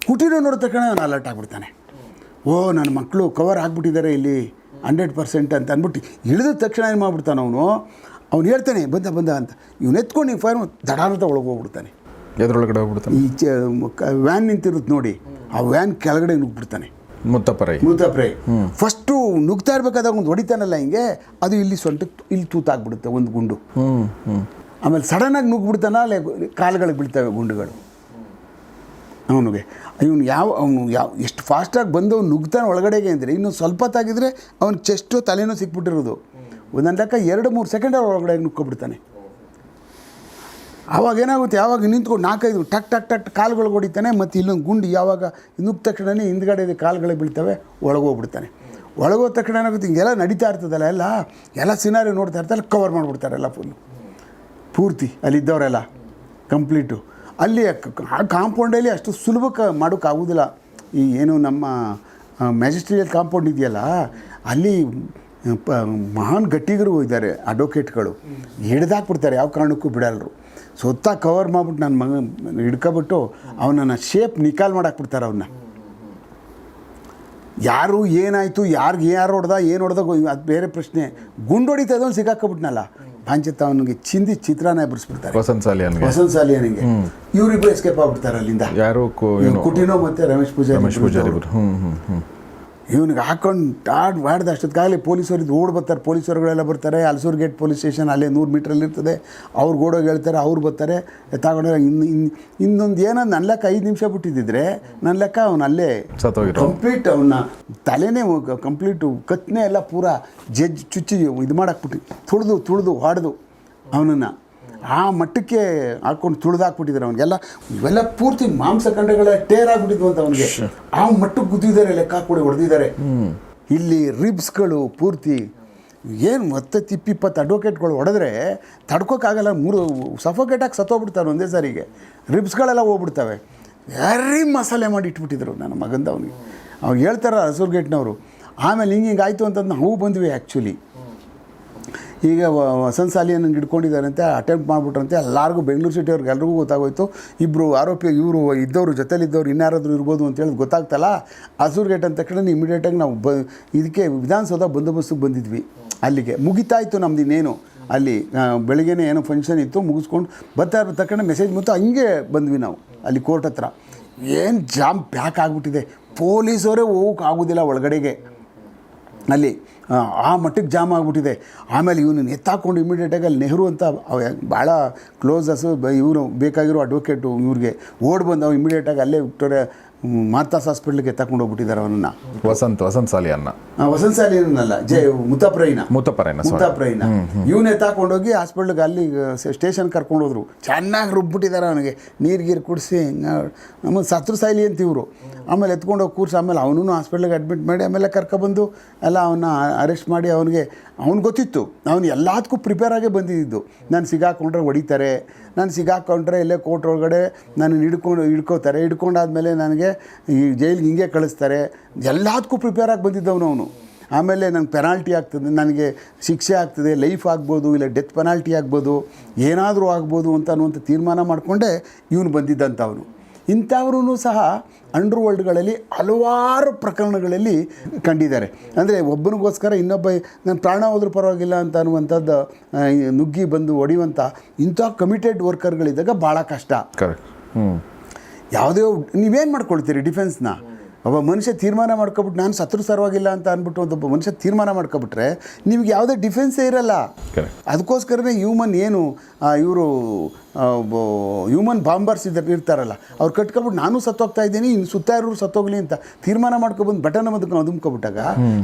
ಕುಟೀರೋ ನೋಡಿದ ತಕ್ಷಣ ಅವನು ಅಲರ್ಟ್ ಆಗ್ಬಿಡ್ತಾನೆ. ಓ, ನನ್ನ ಮಕ್ಕಳು ಕವರ್ ಆಗಿಬಿಟ್ಟಿದ್ದಾರೆ ಇಲ್ಲಿ. ಹಂಡ್ರೆಡ್ ಪರ್ಸೆಂಟ್ ಅಂತ ಅಂದ್ಬಿಟ್ಟು ಇಳಿದ ತಕ್ಷಣ ಏನು ಮಾಡ್ಬಿಡ್ತಾನೆ ಅವನು? ಅವ್ನು ಹೇಳ್ತಾನೆ ಬಂದ ಬಂದ ಅಂತ. ಇವ್ನು ಎತ್ಕೊಂಡು ಫೈರ್ ದಡಾನತ ಒಳಗೆ ಹೋಗ್ಬಿಡ್ತಾನೆ ಎದ್ರೊಳಗಡೆ ಹೋಗ್ಬಿಡ್ತಾನೆ. ಈ ಚ ವ್ಯಾನ್ ನಿಂತಿರುತ್ತೆ ನೋಡಿ ಆ ವ್ಯಾನ್ ಕೆಳಗಡೆ ನುಗ್ಬಿಡ್ತಾನೆ. ಮುತ್ತಪ್ರೈ ಮುತ್ತಪ್ರೈ ಫಸ್ಟು ನುಗ್ತಾ ಇರ್ಬೇಕಾದಾಗ ಒಂದು ಹೊಡಿತಾನಲ್ಲ ಹಿಂಗೆ ಅದು ಇಲ್ಲಿ ಸೊಂಟಕ್ಕೆ ಇಲ್ಲಿ ತೂತಾಗ್ಬಿಡುತ್ತೆ ಒಂದು ಗುಂಡು. ಆಮೇಲೆ ಸಡನ್ನಾಗಿ ನುಗ್ಬಿಡ್ತಾನ ಅಲ್ಲೇ ಕಾಲುಗಳಿಗೆ ಬೀಳ್ತವೆ ಗುಂಡುಗಳು. ಅವನಿಗೆ. ಇವನು ಯಾವ, ಅವನು ಯಾವ, ಎಷ್ಟು ಫಾಸ್ಟಾಗಿ ಬಂದು ಅವ್ನು ನುಗ್ತಾನೆ ಒಳಗಡೆಗೆ ಅಂದರೆ ಇನ್ನು ಸ್ವಲ್ಪ ಹೊತ್ತಾಗಿದ್ರೆ ಅವ್ನ ಚೆಸ್ಟು ತಲೆನೂ ಸಿಕ್ಬಿಟ್ಟಿರೋದು. ಒಂದೊಂದು ಲೆಕ್ಕ ಎರಡು, ಮೂರು ಸೆಕೆಂಡ್ ಒಳಗಡೆ ನುಗ್ಕೊಬಿಡ್ತಾನೆ. ಆವಾಗ ಏನಾಗುತ್ತೆ? ಯಾವಾಗ ನಿಂತ್ಕೊಂಡು ನಾಲ್ಕೈದು ಟಕ್ ಟಕ್ ಟಕ್ ಕಾಲುಗಳು ಹೊಡಿತಾನೆ ಮತ್ತು ಇಲ್ಲೊಂದು ಗುಂಡು ಯಾವಾಗ ನುಗ್ಗ ತಕ್ಷಣವೇ ಹಿಂದ್ಗಡೆ ಕಾಲುಗಳು ಬೀಳ್ತವೆ ಒಳಗೋಗ್ಬಿಡ್ತಾನೆ ಒಳಗೋದ ತಕ್ಷಣ ಏನಾಗುತ್ತೆ? ಹಿಂಗೆಲ್ಲ ನಡೀತಾ ಇರ್ತದಲ್ಲ ಎಲ್ಲ ಎಲ್ಲ ಸಿನಾರಿ ನೋಡ್ತಾ ಇರ್ತಾರೆ ಕವರ್ ಮಾಡಿಬಿಡ್ತಾರೆ ಎಲ್ಲ ಫುಲ್ಲು ಪೂರ್ತಿ ಅಲ್ಲಿದ್ದವರೆಲ್ಲ ಕಂಪ್ಲೀಟು ಅಲ್ಲಿ ಆ ಕಾಂಪೌಂಡಲ್ಲಿ ಅಷ್ಟು ಸುಲಭಕ್ಕೆ ಮಾಡೋಕ್ಕಾಗೋದಿಲ್ಲ. ಈ ಏನು ನಮ್ಮ ಮ್ಯಾಜಿಸ್ಟ್ರೇಟ್ ಕಾಂಪೌಂಡ್ ಇದೆಯಲ್ಲ, ಅಲ್ಲಿ ಪ, ಮಹಾನ್ ಗಟ್ಟಿಗರು ಇದ್ದಾರೆ ಅಡ್ವೊಕೇಟ್ಗಳು ಹಿಡ್ದಾಕ್ಬಿಡ್ತಾರೆ, ಯಾವ ಕಾರಣಕ್ಕೂ ಬಿಡಲ್ರು. ಸುತ್ತ ಕವರ್ ಮಾಡ್ಬಿಟ್ಟು ನನ್ನ ಮಗ ಹಿಡ್ಕೊಬಿಟ್ಟು ಅವನನ್ನು ಶೇಪ್ ನಿಕಾಲ್ ಮಾಡಾಕ್ಬಿಡ್ತಾರೆ ಅವನ್ನ ಯಾರು ಏನಾಯಿತು, ಯಾರಿಗೆ ಯಾರು ಹೊಡೆದ, ಏನು ಹೊಡೆದ, ಅದು ಬೇರೆ ಪ್ರಶ್ನೆ. ಗುಂಡು ಹೊಡಿತಾ ಇದ್ದವನು ಸಿಕ್ಕಾಕೊಬಿಟ್ನಲ್ಲ ಪಾಂಚತ್ತ ಅವನಿಗೆ ಚಿಂದಿ ಚಿತ್ರಾನ ಎಬ್ಬರಿಸ್ಬಿಡ್ತಾರೆ ವಸಂತ ಸಾಲಿಯನ್ ವಸಂತ ಸಾಲಿಯನಿಗೆ. ಇವರಿಬ್ಬರು ಎಸ್ಕೇಪ್ ಆಗ್ಬಿಡ್ತಾರೆ ಅಲ್ಲಿಂದ. ಯಾರು ಕುಟಿನೋ ಮತ್ತೆ ರಮೇಶ್ ಪೂಜಾರಿ ರಮೇಶ್ ಪೂಜಾರಿ. ಹ್ಞೂ ಹ್ಞೂ ಹ್ಞೂ ಇವನಿಗೆ ಹಾಕೊಂಡು ಆಡ್ ಮಾಡಿದ ಅಷ್ಟೊತ್ತಿಗಾಗಲೇ ಪೊಲೀಸರು ಓಡ್ ಬರ್ತಾರೆ. ಪೊಲೀಸರುಗಳೆಲ್ಲ ಬರ್ತಾರೆ. ಹಲಸೂರು ಗೇಟ್ ಪೊಲೀಸ್ ಸ್ಟೇಷನ್ ಅಲ್ಲೇ ನೂರು ಮೀಟ್ರಲ್ಲಿ ಇರ್ತದೆ ಅವ್ರು ಓಡೋಗಿ ಹೇಳ್ತಾರೆ ಅವ್ರು ಬರ್ತಾರೆ. ತಗೊಂಡ್ರೆ ಇನ್ನು ಇನ್ನು ಇನ್ನೊಂದು ಏನೋ ನನ್ನ ಲೆಕ್ಕ ಐದು ನಿಮಿಷ ಬಿಟ್ಟಿದ್ದಿದ್ರೆ ನನ್ನ ಲೆಕ್ಕ ಅವನು ಅಲ್ಲೇ ಕಂಪ್ಲೀಟ್ ಅವನ್ನ ತಲೆನೇ ಕಂಪ್ಲೀಟು ಕತ್ನೆ ಎಲ್ಲ ಪೂರಾ ಜಜ್ಜ್ ಚುಚ್ಚಿ ಇದು ಮಾಡಾಕ್ಬಿಟ್ಟು ತುಳಿದು ತುಳಿದು ಹೊಡೆದು ಅವನನ್ನು. ಆ ಮಟ್ಟಕ್ಕೆ ಹಾಕೊಂಡು ತುಳಿದಾಕ್ಬಿಟ್ಟಿದ್ದಾರೆ ಅವನಿಗೆಲ್ಲ ಇವೆಲ್ಲ ಪೂರ್ತಿ ಮಾಂಸಖಂಡಗಳ ಟೇರ್ ಆಗ್ಬಿಟ್ಟಿದ್ವು ಅಂತ ಅವನಿಗೆ. ಆ ಮಟ್ಟಕ್ಕೆ ಗುದ್ದಿದ್ದಾರೆ ಲೆಕ್ಕ ಹಾಕ್ಬಿಡಿ ಹೊಡೆದಿದ್ದಾರೆ. ಇಲ್ಲಿ ರಿಬ್ಸ್ಗಳು ಪೂರ್ತಿ ಏನು ಮತ್ತೆ ತಿಪ್ಪಿಪ್ಪತ್ತು ಅಡ್ವೊಕೇಟ್ಗಳು ಹೊಡೆದ್ರೆ ತಡ್ಕೋಕ್ಕಾಗಲ್ಲ ಮೂರು ಸಫೋಕೇಟಾಗಿ ಸತ್ತೋಗ್ಬಿಡ್ತಾರೆ ಒಂದೇ ಸಾರಿಗೆ. ರಿಬ್ಸ್ಗಳೆಲ್ಲ ಹೋಗ್ಬಿಡ್ತವೆ. ಯಾರೀ ಮಸಾಲೆ ಮಾಡಿ ಇಟ್ಬಿಟ್ಟಿದ್ರು ನನ್ನ ಮಗಂದ ಅವನಿಗೆ. ಅವ್ರು ಹೇಳ್ತಾರ ಹಸೂರು ಗೇಟ್ನವರು ಆಮೇಲೆ ಹಿಂಗೆ ಹಿಂಗೆ ಆಯಿತು ಅಂತಂದು ನಾವು ಬಂದ್ವಿ ಆ್ಯಕ್ಚುಲಿ ಈಗ ವಸಂತ ಸಾಲಿಯನ್ನು ಹಿಡ್ಕೊಂಡಿದ್ದಾರಂತೆ ಅಟೆಂಪ್ಟ್ ಮಾಡಿಬಿಟ್ರಂತೆ. ಎಲ್ಲರಿಗೂ ಬೆಂಗಳೂರು ಸಿಟಿ ಅವ್ರಿಗೆ ಎಲ್ರಿಗೂ ಗೊತ್ತಾಗೋಯ್ತು. ಇಬ್ಬರು ಆರೋಪಿ, ಇವರು ಇದ್ದವರು, ಜೊತೆಲಿದ್ದವ್ರು ಇನ್ಯಾರಾದರೂ ಇರ್ಬೋದು ಅಂತೇಳಿ ಗೊತ್ತಾಗ್ತಲ್ಲ? ಹಸೂರು ಗೇಟ್ ಅಂತ ತಕ್ಷಣ ಇಮಿಡಿಯೇಟಾಗಿ ನಾವು ಬ, ಇದಕ್ಕೆ ವಿಧಾನಸೌಧ ಬಂದೋಬಸ್ತಿಗೆ ಬಂದಿದ್ವಿ ಅಲ್ಲಿಗೆ. ಮುಗಿತಾಯಿತು ನಮ್ದು ಇನ್ನೇನು. ಅಲ್ಲಿ ಬೆಳಿಗ್ಗೆನೇ ಏನೋ ಫಂಕ್ಷನ್ ಇತ್ತು, ಮುಗಿಸ್ಕೊಂಡು ಬರ್ತಾ ಇರೋ ತಕ್ಷಣ ಮೆಸೇಜ್ ಮತ್ತು ಹಂಗೆ ಬಂದ್ವಿ ನಾವು ಅಲ್ಲಿ ಕೋರ್ಟ್ ಹತ್ರ. ಏನು ಜಾಮ್ ಪ್ಯಾಕ್ ಆಗಿಬಿಟ್ಟಿದೆ. ಪೊಲೀಸವರೇ ಹೋಗೋಕ್ಕಾಗೋದಿಲ್ಲ ಒಳಗಡೆಗೆ. ಅಲ್ಲಿ ಆ, ಮಟ್ಟಿಗೆ ಜಾಮ್ ಆಗಿಬಿಟ್ಟಿದೆ. ಆಮೇಲೆ ಇವನು ಎತ್ತಾಕೊಂಡು ಇಮಿಡಿಯೇಟಾಗಿ ಅಲ್ಲಿ ನೆಹರು ಅಂತ ಭಾಳ ಕ್ಲೋಸಸ್ಸು ಇವನು ಬೇಕಾಗಿರೋ ಅಡ್ವೊಕೇಟು ಇವ್ರಿಗೆ. ಓಡಿ ಬಂದು ಇಮಿಡಿಯೇಟಾಗಿ ಅಲ್ಲೇ ವಿಕ್ಟೋರಿಯಾ ಹ್ಮ್, ಹಾಸ್ಪಿಟಲ್ಗೆ ಹೋಗ್ಬಿಟ್ಟಿದ್ದಾರೆ ಅವನನ್ನು. ವಸಂತ್ ವಸಂತ್ ಸಾಲಿಯನ್ನ. ವಸಂತ ಜೆ ಜಯ ಮುತ್ತಪ್ಪರೇನ sorry. ಮುತಪ್ರೈನ. ಇವನೇ ತಕೊಂಡೋಗಿ ಹಾಸ್ಪಿಟ್ಲಿಗೆ ಅಲ್ಲಿ ಸ್ಟೇಷನ್ ಕರ್ಕೊಂಡು ಹೋದ್ರು ಚೆನ್ನಾಗಿ ರುಬ್ಬಿಟ್ಟಿದ್ದಾರೆ ಅವನಿಗೆ. ನೀರು ಗೀರು ಕುಡಿಸಿ ನಮ್ಮ ಸತ್ರು ಸಾಲಿ ಅಂತ ಇವರು. ಆಮೇಲೆ ಎತ್ಕೊಂಡು ಹೋಗಿ ಕೂರ್ಸಿ ಆಮೇಲೆ ಅವನೂ ಹಾಸ್ಪಿಟ್ಲಿಗೆ ಅಡ್ಮಿಟ್ ಮಾಡಿ ಆಮೇಲೆ ಕರ್ಕೊಬಂದು ಎಲ್ಲ ಅವನ್ನ ಅರೆಸ್ಟ್ ಮಾಡಿ ಅವನಿಗೆ ಅವ್ನಿಗೆ ಗೊತ್ತಿತ್ತು. ಅವನು ಎಲ್ಲದಕ್ಕೂ ಪ್ರಿಪೇರ್ ಆಗೇ ಬಂದಿದ್ದು. ನಾನು ಸಿಗಾಕೊಂಡ್ರೆ ಹೊಡಿತಾರೆ. ನಾನು ಸಿಗಾಕೊಂಡ್ರೆ ಇಲ್ಲೇ ಕೋರ್ಟ್ ಒಳಗಡೆ ನಾನು ಹಿಡ್ಕೊಂಡು ಹಿಡ್ಕೋತಾರೆ. ಹಿಡ್ಕೊಂಡಾದ್ಮೇಲೆ ನನಗೆ ಈ ಜೈಲಿಗೆ ಹಿಂಗೆ ಕಳಿಸ್ತಾರೆ. ಎಲ್ಲದಕ್ಕೂ ಪ್ರಿಪೇರ್ ಆಗಿ ಬಂದಿದ್ದವನು ಅವನು. ಆಮೇಲೆ ನಂಗೆ ಪೆನಾಲ್ಟಿ ಆಗ್ತದೆ. ನನಗೆ ಶಿಕ್ಷೆ ಆಗ್ತದೆ ಲೈಫ್ ಆಗ್ಬೋದು, ಇಲ್ಲ ಡೆತ್ ಪೆನಾಲ್ಟಿ ಆಗ್ಬೋದು, ಏನಾದರೂ ಆಗ್ಬೋದು ಅಂತ ಅನ್ನುವಂಥ ತೀರ್ಮಾನ ಮಾಡಿಕೊಂಡೆ ಇವನು ಬಂದಿದ್ದಂಥ ಅವನು. ಇಂಥವ್ರೂ ಸಹ ಅಂಡರ್ ವರ್ಲ್ಡ್ಗಳಲ್ಲಿ ಹಲವಾರು ಪ್ರಕರಣಗಳಲ್ಲಿ ಕಂಡಿದ್ದಾರೆ. ಅಂದರೆ ಒಬ್ಬನಿಗೋಸ್ಕರ ಇನ್ನೊಬ್ಬ ನನ್ನ ಪ್ರಾಣ ಹೋದ್ರೂ ಪರವಾಗಿಲ್ಲ ಅಂತ ಅನ್ನುವಂಥದ್ದು ನುಗ್ಗಿ ಬಂದು ಹೊಡೆಯುವಂಥ ಇಂಥ ಕಮಿಟೆಡ್ ವರ್ಕರ್ಗಳಿದ್ದಾಗ ಭಾಳ ಕಷ್ಟ. ಕರೆಕ್ಟ್ ಹ್ಞೂ ಯಾವುದೇ ನೀವೇನು ಮಾಡ್ಕೊಳ್ತೀರಿ ಡಿಫೆನ್ಸ್ನ? ಒಬ್ಬ ಮನುಷ್ಯ ತೀರ್ಮಾನ ಮಾಡ್ಕೊಬಿಟ್ಟು ನಾನು ಸತ್ರು ಸರ್ವಾಗಿಲ್ಲ ಅಂತ ಅಂದ್ಬಿಟ್ಟು ಒಬ್ಬ ಮನುಷ್ಯ ತೀರ್ಮಾನ ಮಾಡ್ಕೊಬಿಟ್ರೆ ನಿಮ್ಗೆ ಯಾವುದೇ ಡಿಫೆನ್ಸೇ ಇರಲ್ಲ. ಅದಕ್ಕೋಸ್ಕರನೇ ಹ್ಯೂಮನ್ ಏನು ಇವರು ಹ್ಯೂಮನ್ ಬಾಂಬರ್ಸ್ ಇದ್ದಾರೆ ಇರ್ತಾರಲ್ಲ ಅವ್ರು ಕಟ್ಕೊಬಿಟ್ಟು ನಾನು ಸತ್ತೋಗ್ತಾ ಇದ್ದೀನಿ ಇನ್ನು ಸುತ್ತ ಇರೋರು ಸತ್ತೋಗ್ಲಿ ಅಂತ ತೀರ್ಮಾನ ಮಾಡ್ಕೊಬಂದು ಬಟನ್ ಮದಕ್ಕೆ ಅದುಮ್ಕೊಬಿಟ್ಟಾಗ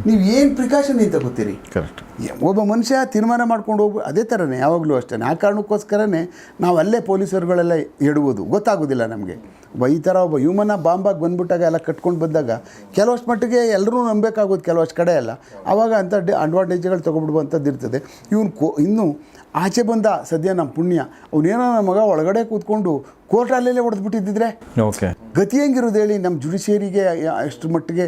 ನೀವು ಏನು ಪ್ರಿಕಾಷನ್ ಅಂತ ಗೊತ್ತೀರಿ? ಕರೆಕ್ಟ್ ಒಬ್ಬ ಮನುಷ್ಯ ತೀರ್ಮಾನ ಮಾಡ್ಕೊಂಡು ಹೋಗ್ಬೋದು ಅದೇ ಥರನೇ ಯಾವಾಗಲೂ ಅಷ್ಟೇ. ಆ ಕಾರಣಕ್ಕೋಸ್ಕರನೇ ನಾವು ಅಲ್ಲೇ ಪೊಲೀಸರುಗಳೆಲ್ಲ ಎಡುವುದು ಗೊತ್ತಾಗೋದಿಲ್ಲ ನಮಗೆ. ಒಬ್ಬ ಈ ಥರ ಒಬ್ಬ ಹ್ಯೂಮನ್ನ ಬಾಂಬಾಗಿ ಬಂದ್ಬಿಟ್ಟಾಗ ಎಲ್ಲ ಕಟ್ಕೊಂಡು ಬಂದಾಗ ಕೆಲವಷ್ಟು ಮಟ್ಟಿಗೆ ಎಲ್ಲರೂ ನಂಬೇಕಾಗೋದು ಕೆಲವಷ್ಟು ಕಡೆ ಎಲ್ಲ. ಆವಾಗ ಅಂಥ ಡಿ ಅಡ್ವಾಂಟೇಜ್ಗಳು ತೊಗೊಬಿಡುವಂಥದ್ದು ಇರ್ತದೆ. ಇವನು ಕೋ ಇನ್ನೂ ಆಚೆ ಬಂದ ಸದ್ಯ ನಮ್ಮ ಪುಣ್ಯ. ಅವನೇನೋ ನಮ್ಮ ಮಗ ಒಳಗಡೆ ಕೂತ್ಕೊಂಡು ಕೋರ್ಟಲ್ಲೇ ಹೊಡೆದ್ಬಿಟ್ಟಿದ್ದಿದ್ರೆ? ಓಕೆ. ಗತಿ ಹೆಂಗಿರೋದು ಹೇಳಿ ನಮ್ಮ ಜುಡಿಷಿಯರಿಗೆ ಎಷ್ಟು ಮಟ್ಟಿಗೆ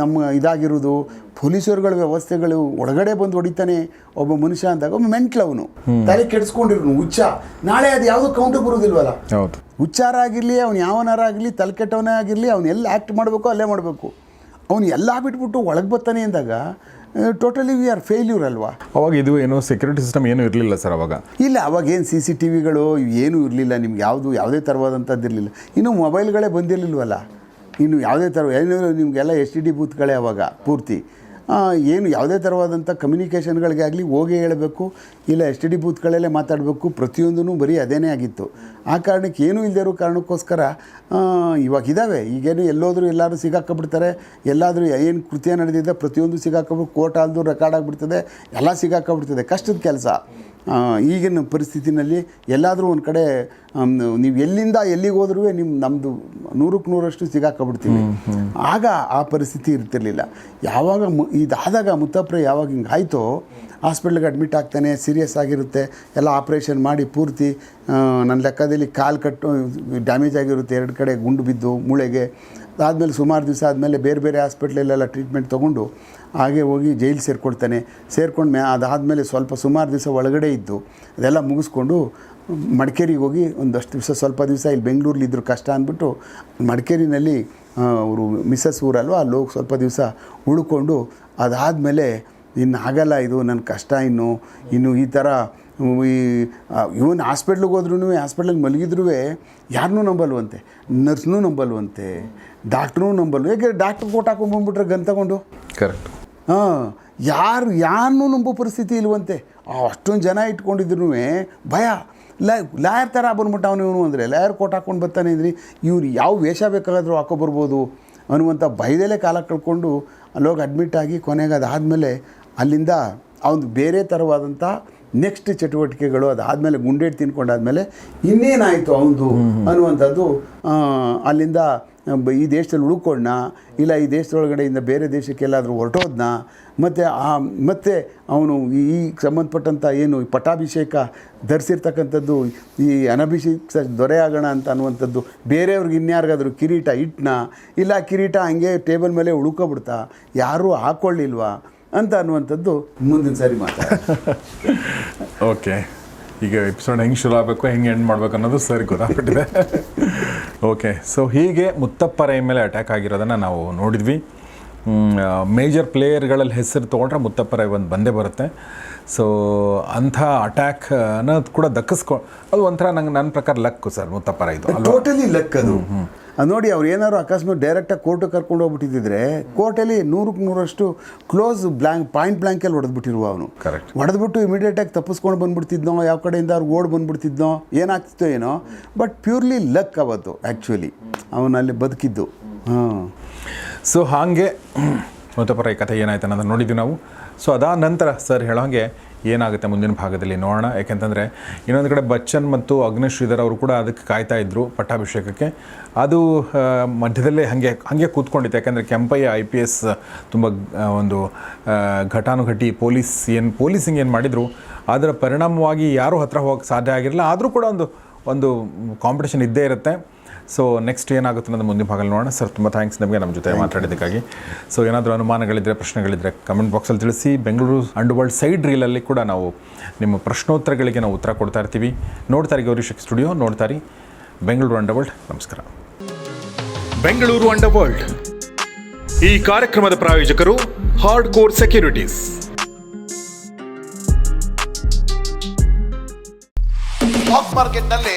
ನಮ್ಮ ಇದಾಗಿರೋದು ಪೊಲೀಸರುಗಳ ವ್ಯವಸ್ಥೆಗಳು ಒಳಗಡೆ ಬಂದು ಹೊಡಿತಾನೆ ಒಬ್ಬ ಮನುಷ್ಯ ಅಂದಾಗ ಒಬ್ಬ ಮೆಂಟ್ಲ್ ಅವನು. ತಲೆ ಕೆಡಿಸ್ಕೊಂಡಿರೋನು ಹುಚ್ಚ. ನಾಳೆ ಅದು ಯಾವುದೋ ಕೌಂಟರ್ ಬರೋದಿಲ್ವಲ್ಲ? ಹೌದು. ಹುಚ್ಚಾರ ಆಗಿರಲಿ ಅವ್ನು ಯಾವನಾರ ಆಗಲಿ ತಲೆ ಕೆಟ್ಟವನೇ ಆಗಿರಲಿ ಅವ್ನು ಎಲ್ಲಿ ಆ್ಯಕ್ಟ್ ಮಾಡಬೇಕು ಅಲ್ಲೇ ಮಾಡಬೇಕು. ಅವನು ಎಲ್ಲ ಬಿಟ್ಬಿಟ್ಟು ಒಳಗೆ ಬರ್ತಾನೆ ಅಂದಾಗ ಟೋಟಲಿ ವಿ ಆರ್ ಫೇಲ್ಯೂರ್ ಅಲ್ವಾ? ಅವಾಗ ಇದು ಏನು ಸೆಕ್ಯೂರಿಟಿ ಸಿಸ್ಟಮ್ ಏನು ಇರಲಿಲ್ಲ ಸರ್ ಅವಾಗ? ಇಲ್ಲ ಅವಾಗ ಏನು ಸಿ ಸಿ ಟಿ ವಿಗಳು ಏನೂ ಇರಲಿಲ್ಲ ನಿಮ್ಗೆ ಯಾವುದು ಯಾವುದೇ ಥರವಾದಂಥದ್ದು ಇರಲಿಲ್ಲ. ಇನ್ನು ಮೊಬೈಲ್ಗಳೇ ಬಂದಿರಲಿಲ್ವಲ್ಲ? ಇನ್ನು ಯಾವುದೇ ಥರ ಏನು ನಿಮಗೆಲ್ಲ ಎಸ್ ಟಿ ಡಿ ಬೂತ್ಗಳೇ ಅವಾಗ ಪೂರ್ತಿ. ಏನು ಯಾವುದೇ ಥರವಾದಂಥ ಕಮ್ಯುನಿಕೇಷನ್ಗಳಿಗೆ ಆಗಲಿ ಹೋಗಿ ಹೇಳಬೇಕು, ಇಲ್ಲ ಎಸ್ ಟಿ ಡಿ ಬೂತ್ಗಳಲ್ಲೇ ಮಾತಾಡಬೇಕು ಪ್ರತಿಯೊಂದೂ ಬರೀ ಅದೇನೇ ಆಗಿತ್ತು. ಆ ಕಾರಣಕ್ಕೆ ಏನೂ ಇಲ್ಲದೇ ಇರೋ ಕಾರಣಕ್ಕೋಸ್ಕರ ಇವಾಗ ಇದ್ದಾವೆ ಈಗೇನು ಎಲ್ಲೋದರೂ ಎಲ್ಲರೂ ಸಿಗಾಕಬಿಡ್ತಾರೆ. ಎಲ್ಲಾದರೂ ಏನು ಕೃತ್ಯ ನಡೆದಿದೆ ಪ್ರತಿಯೊಂದು ಸಿಗಾಕೊಂಡ್ಬಿಟ್ಟು ಕೋರ್ಟ್ ಆಲ್ದು ರೆಕಾರ್ಡ್ ಆಗಿಬಿಡ್ತದೆ. ಎಲ್ಲ ಸಿಗಾಕಬಿಡ್ತದೆ. ಕಷ್ಟದ ಕೆಲಸ. ಈಗಿನ ಪರಿಸ್ಥಿತಿನಲ್ಲಿ ಎಲ್ಲಾದರೂ ಒಂದು ಕಡೆ ನೀವು ಎಲ್ಲಿಂದ ಎಲ್ಲಿಗೆ ಹೋದ್ರೂ ನಿಮ್ಮ ನಮ್ಮದು ನೂರಕ್ಕೆ ನೂರಷ್ಟು ಸಿಗಾಕೊಬಿಡ್ತೀವಿ. ಆಗ ಆ ಪರಿಸ್ಥಿತಿ ಇರ್ತಿರ್ಲಿಲ್ಲ. ಯಾವಾಗ ಮು ಇದಾದಾಗ ಮುತ್ತಪ್ರೆ ಯಾವಾಗ ಹಿಂಗೆ ಆಯಿತೋ ಹಾಸ್ಪಿಟ್ಲಿಗೆ ಅಡ್ಮಿಟ್ ಆಗ್ತಾನೆ ಸೀರಿಯಸ್ ಆಗಿರುತ್ತೆ, ಎಲ್ಲ ಆಪ್ರೇಷನ್ ಮಾಡಿ ಪೂರ್ತಿ ನನ್ನ ಲೆಕ್ಕದಲ್ಲಿ ಕಾಲು ಕಟ್ಟು ಡ್ಯಾಮೇಜ್ ಆಗಿರುತ್ತೆ, ಎರಡು ಕಡೆ ಗುಂಡು ಬಿದ್ದು, ಮೂಳೆಗೆ. ಅದಾದಮೇಲೆ ಸುಮಾರು ದಿವಸ ಆದಮೇಲೆ ಬೇರೆ ಬೇರೆ ಹಾಸ್ಪಿಟ್ಲಲ್ಲೆಲ್ಲ ಟ್ರೀಟ್ಮೆಂಟ್ ತೊಗೊಂಡು, ಹಾಗೆ ಹೋಗಿ ಜೈಲು ಸೇರ್ಕೊಳ್ತಾನೆ. ಸೇರ್ಕೊಂಡು ಮೇ, ಅದಾದಮೇಲೆ ಸ್ವಲ್ಪ ಸುಮಾರು ದಿವಸ ಒಳಗಡೆ ಇದ್ದು, ಅದೆಲ್ಲ ಮುಗಿಸ್ಕೊಂಡು ಮಡಿಕೇರಿಗೆ ಹೋಗಿ ಒಂದಷ್ಟು ದಿವಸ, ಸ್ವಲ್ಪ ದಿವಸ ಇಲ್ಲಿ ಬೆಂಗಳೂರಲ್ಲಿ ಇದ್ದರು ಕಷ್ಟ ಅಂದ್ಬಿಟ್ಟು ಮಡಿಕೇರಿನಲ್ಲಿ ಅವರು ಮಿಸ್ಸಸ್ ಊರಲ್ವ, ಅಲ್ಲಿ ಹೋಗಿ ಸ್ವಲ್ಪ ದಿವಸ ಉಳ್ಕೊಂಡು, ಅದಾದಮೇಲೆ ಇನ್ನು ಆಗಲ್ಲ ಇದು ನನ್ನ ಕಷ್ಟ ಇನ್ನು. ಇನ್ನು ಈ ಥರ ಈ ಇವನ್ ಹಾಸ್ಪಿಟ್ಲಿಗೆ ಹೋದ್ರೂ ಹಾಸ್ಪಿಟ್ಲಿಗೆ ಮಲಗಿದ್ರೂ ಯಾರನ್ನೂ ನಂಬಲ್ವಂತೆ. ನರ್ಸ್ನೂ ನಂಬಲ್ವಂತೆ. ಡಾಕ್ಟ್ರೂ ನಂಬಲ್ವ. ಯಾಕೆ ಡಾಕ್ಟ್ರ್ ಕೋಟ್ ಹಾಕೊಂಡ್ಬಂದ್ಬಿಟ್ರೆ ಗನ್ ತಗೊಂಡು? ಕರೆಕ್ಟ್ ಹಾಂ ಯಾರು ಯಾರನ್ನೂ ನಂಬೋ ಪರಿಸ್ಥಿತಿ ಇಲ್ವಂತೆ. ಅಷ್ಟೊಂದು ಜನ ಇಟ್ಕೊಂಡಿದ್ರು ಭಯ. ಲೈ ಲಾಯರ್ ಥರ ಬಂದ್ಬಿಟ್ಟು ಅವನು ಇವನು ಅಂದರೆ ಲಾಯರ್ ಕೋಟ್ ಹಾಕ್ಕೊಂಡು ಬರ್ತಾನೆ ಅಂದ್ರಿ. ಇವ್ರು ಯಾವ ವೇಷ ಬೇಕಾದರೂ ಹಾಕೋಬರ್ಬೋದು ಅನ್ನುವಂಥ ಭಯದಲ್ಲೇ ಕಾಲ ಕಳ್ಕೊಂಡು ಅಲ್ಲೋಗಿ ಅಡ್ಮಿಟ್ ಆಗಿ ಕೊನೆಗೆ ಅದಾದಮೇಲೆ ಅಲ್ಲಿಂದ ಅವನು ಬೇರೆ ಥರವಾದಂಥ ನೆಕ್ಸ್ಟ್ ಚಟುವಟಿಕೆಗಳು ಅದಾದಮೇಲೆ ಗುಂಡೇಟ್ ತಿನ್ಕೊಂಡಾದ್ಮೇಲೆ ಇನ್ನೇನಾಯಿತು ಅವನದು ಅನ್ನುವಂಥದ್ದು ಅಲ್ಲಿಂದ ಈ ದೇಶದಲ್ಲಿ ಉಳ್ಕೊಂಡ ಇಲ್ಲ ಈ ದೇಶದೊಳಗಡೆಯಿಂದ ಬೇರೆ ದೇಶಕ್ಕೆಲ್ಲಾದರೂ ಹೊರಟೋದ್ನ ಮತ್ತು ಆ ಮತ್ತೆ ಅವನು ಈ ಸಂಬಂಧಪಟ್ಟಂಥ ಏನು ಈ ಪಟ್ಟಾಭಿಷೇಕ ಧರಿಸಿರ್ತಕ್ಕಂಥದ್ದು ಈ ಅನಭಿಷೇಕ ದೊರೆ ಆಗೋಣ ಅಂತ ಅನ್ನುವಂಥದ್ದು ಬೇರೆಯವ್ರಿಗೆ ಇನ್ಯಾರಿಗಾದರೂ ಕಿರೀಟ ಇಟ್ನ ಇಲ್ಲ ಕಿರೀಟ ಹಂಗೆ ಟೇಬಲ್ ಮೇಲೆ ಉಳ್ಕೊಬಿಡ್ತಾ ಯಾರೂ ಹಾಕ್ಕೊಳ್ಳಿಲ್ವಾ? ಅಂತ ಅನ್ನುವಂಥದ್ದು ಮುಂದಿನ ಸಾರಿ ಮಾತಾಡ ಓಕೆ ಈಗ ಎಪಿಸೋಡ್ ಹೆಂಗೆ ಶುರು ಆಗಬೇಕು ಹೆಂಗೆ ಎಂಡ್ ಮಾಡಬೇಕು ಅನ್ನೋದು ಸರಿ ಗೊತ್ತಾಗ್ಬಿಟ್ಟಿದೆ. ಓಕೆ ಸೊ ಹೀಗೆ ಮುತ್ತಪ್ಪರೈ ಮೇಲೆ ಅಟ್ಯಾಕ್ ಆಗಿರೋದನ್ನು ನಾವು ನೋಡಿದ್ವಿ. ಮೇಜರ್ ಪ್ಲೇಯರ್ಗಳಲ್ಲಿ ಹೆಸರು ತೊಗೊಂಡ್ರೆ ಮುತ್ತಪ್ಪರೈ ಒಂದು ಬಂದೇ ಬರುತ್ತೆ. ಸೊ ಅಂಥ ಅಟ್ಯಾಕ್ ಅನ್ನೋದು ಕೂಡ ದಕ್ಕಿಸ್ಕೊ ಅದು ಒಂಥರ ನಂಗೆ ನನ್ನ ಪ್ರಕಾರ ಲಕ್ಕು ಸರ್ ಮುತ್ತಪ್ಪರ ಇದು ಅಲ್ವಾ? ಟೋಟಲಿ ಲಕ್ ಅದು. ಅದು ನೋಡಿ ಅವ್ರು ಏನಾದ್ರು ಅಕಸ್ಮಾತ್ ಡೈರೆಕ್ಟಾಗಿ ಕೋರ್ಟಿಗೆ ಕರ್ಕೊಂಡು ಹೋಗ್ಬಿಟ್ಟಿದ್ರೆ ಕೋರ್ಟಲ್ಲಿ ನೂರಕ್ಕೆ ನೂರಷ್ಟು ಕ್ಲೋಸ್ ಬ್ಲ್ಯಾಂಕ್ ಪಾಯಿಂಟ್ ಬ್ಲ್ಯಾಂಕಲ್ಲಿ ಹೊಡೆದ್ಬಿಟ್ಟಿರುವ ಅವನು. ಕರೆಕ್ಟ್ ಹೊಡೆದ್ಬಿಟ್ಟು ಇಮಿಡಿಯೇಟಾಗಿ ತಪ್ಪಿಸ್ಕೊಂಡು ಬಂದ್ಬಿಡ್ತಿದ್ನೋ ಯಾವ ಕಡೆಯಿಂದ ಅವ್ರು ಓಡ್ ಬಂದ್ಬಿಡ್ತಿದ್ನೋ ಏನಾಗ್ತಿತ್ತೋ ಏನೋ ಬಟ್ ಪ್ಯೂರ್ಲಿ ಲಕ್ ಅವತ್ತು ಆ್ಯಕ್ಚುಲಿ ಅವನಲ್ಲಿ ಬದುಕಿದ್ದು. ಹಾಂ. ಸೊ ಹಾಗೆ ಮತ್ತೊಬ್ಬರ ಈ ಕಥೆ ಏನಾಯ್ತು ಅನ್ನೋದನ್ನು ನೋಡಿದ್ವಿ ನಾವು. ಸೊ ಅದಾದ ನಂತರ ಸರ್ ಹೇಳೋ ಹಾಗೆ ಏನಾಗುತ್ತೆ ಮುಂದಿನ ಭಾಗದಲ್ಲಿ ನೋಡೋಣ. ಯಾಕೆಂತಂದರೆ ಇನ್ನೊಂದು ಕಡೆ ಬಚ್ಚನ್ ಮತ್ತು ಅಗ್ನೇಶ್ ಶ್ರೀಧರ್ ಅವರು ಕೂಡ ಅದಕ್ಕೆ ಕಾಯ್ತಾ ಇದ್ದರು ಪಟ್ಟಾಭಿಷೇಕಕ್ಕೆ. ಅದು ಮಧ್ಯದಲ್ಲೇ ಹಾಗೆ ಹಾಗೆ ಕೂತ್ಕೊಂಡಿತ್ತು. ಯಾಕೆಂದರೆ ಕೆಂಪಯ್ಯ ಐ ಪಿ ಎಸ್ ತುಂಬ ಒಂದು ಘಟಾನುಘಟಿ ಪೊಲೀಸ್ ಏನು, ಪೊಲೀಸಿಂಗ್ ಏನು ಮಾಡಿದರು, ಅದರ ಪರಿಣಾಮವಾಗಿ ಯಾರೂ ಹತ್ರ ಹೋಗಕ್ಕೆ ಸಾಧ್ಯ ಆಗಿರಲಿಲ್ಲ. ಆದರೂ ಕೂಡ ಒಂದು ಒಂದು ಕಾಂಪಿಟೇಷನ್ ಇದ್ದೇ ಇರುತ್ತೆ. ಸೊ ನೆಕ್ಸ್ಟ್ ಏನಾಗುತ್ತೆ ಅನ್ನೋದು ಮುಂದಿನ ಭಾಗದಲ್ಲಿ ನೋಡೋಣ. ಸರ್ ತುಂಬ ಥ್ಯಾಂಕ್ಸ್ ನಮಗೆ ನಮ್ಮ ಜೊತೆ ಮಾತಾಡಿದ್ದಕ್ಕಾಗಿ. ಸೊ ಏನಾದರೂ ಅನುಮಾನಗಳಿದ್ದರೆ ಪ್ರಶ್ನೆಗಳಿದ್ದರೆ ಕಮೆಂಟ್ ಬಾಕ್ಸಲ್ಲಿ ತಿಳಿಸಿ. ಬೆಂಗಳೂರು ಅಂಡ್ ವರ್ಲ್ಡ್ ಸೈಡ್ ರೀಲಲ್ಲಿ ಕೂಡ ನಾವು ನಿಮ್ಮ ಪ್ರಶ್ನೋತ್ತರಗಳಿಗೆ ನಾವು ಉತ್ತರ ಕೊಡ್ತಾ ಇರ್ತೀವಿ. ನೋಡ್ತಾರೆ ಗೌರಿಶಕ್ ಸ್ಟುಡಿಯೋ ನೋಡ್ತಾರೆ ಬೆಂಗಳೂರು ಅಂಡರ್ ವರ್ಲ್ಡ್ ನಮಸ್ಕಾರ. ಬೆಂಗಳೂರು ಅಂಡರ್ ವರ್ಲ್ಡ್ ಈ ಕಾರ್ಯಕ್ರಮದ ಪ್ರಾಯೋಜಕರು ಹಾರ್ಡ್ ಕೋರ್ ಸೆಕ್ಯೂರಿಟೀಸ್ ಸ್ಟಾಕ್ ಮಾರ್ಕೆಟ್ನಲ್ಲಿ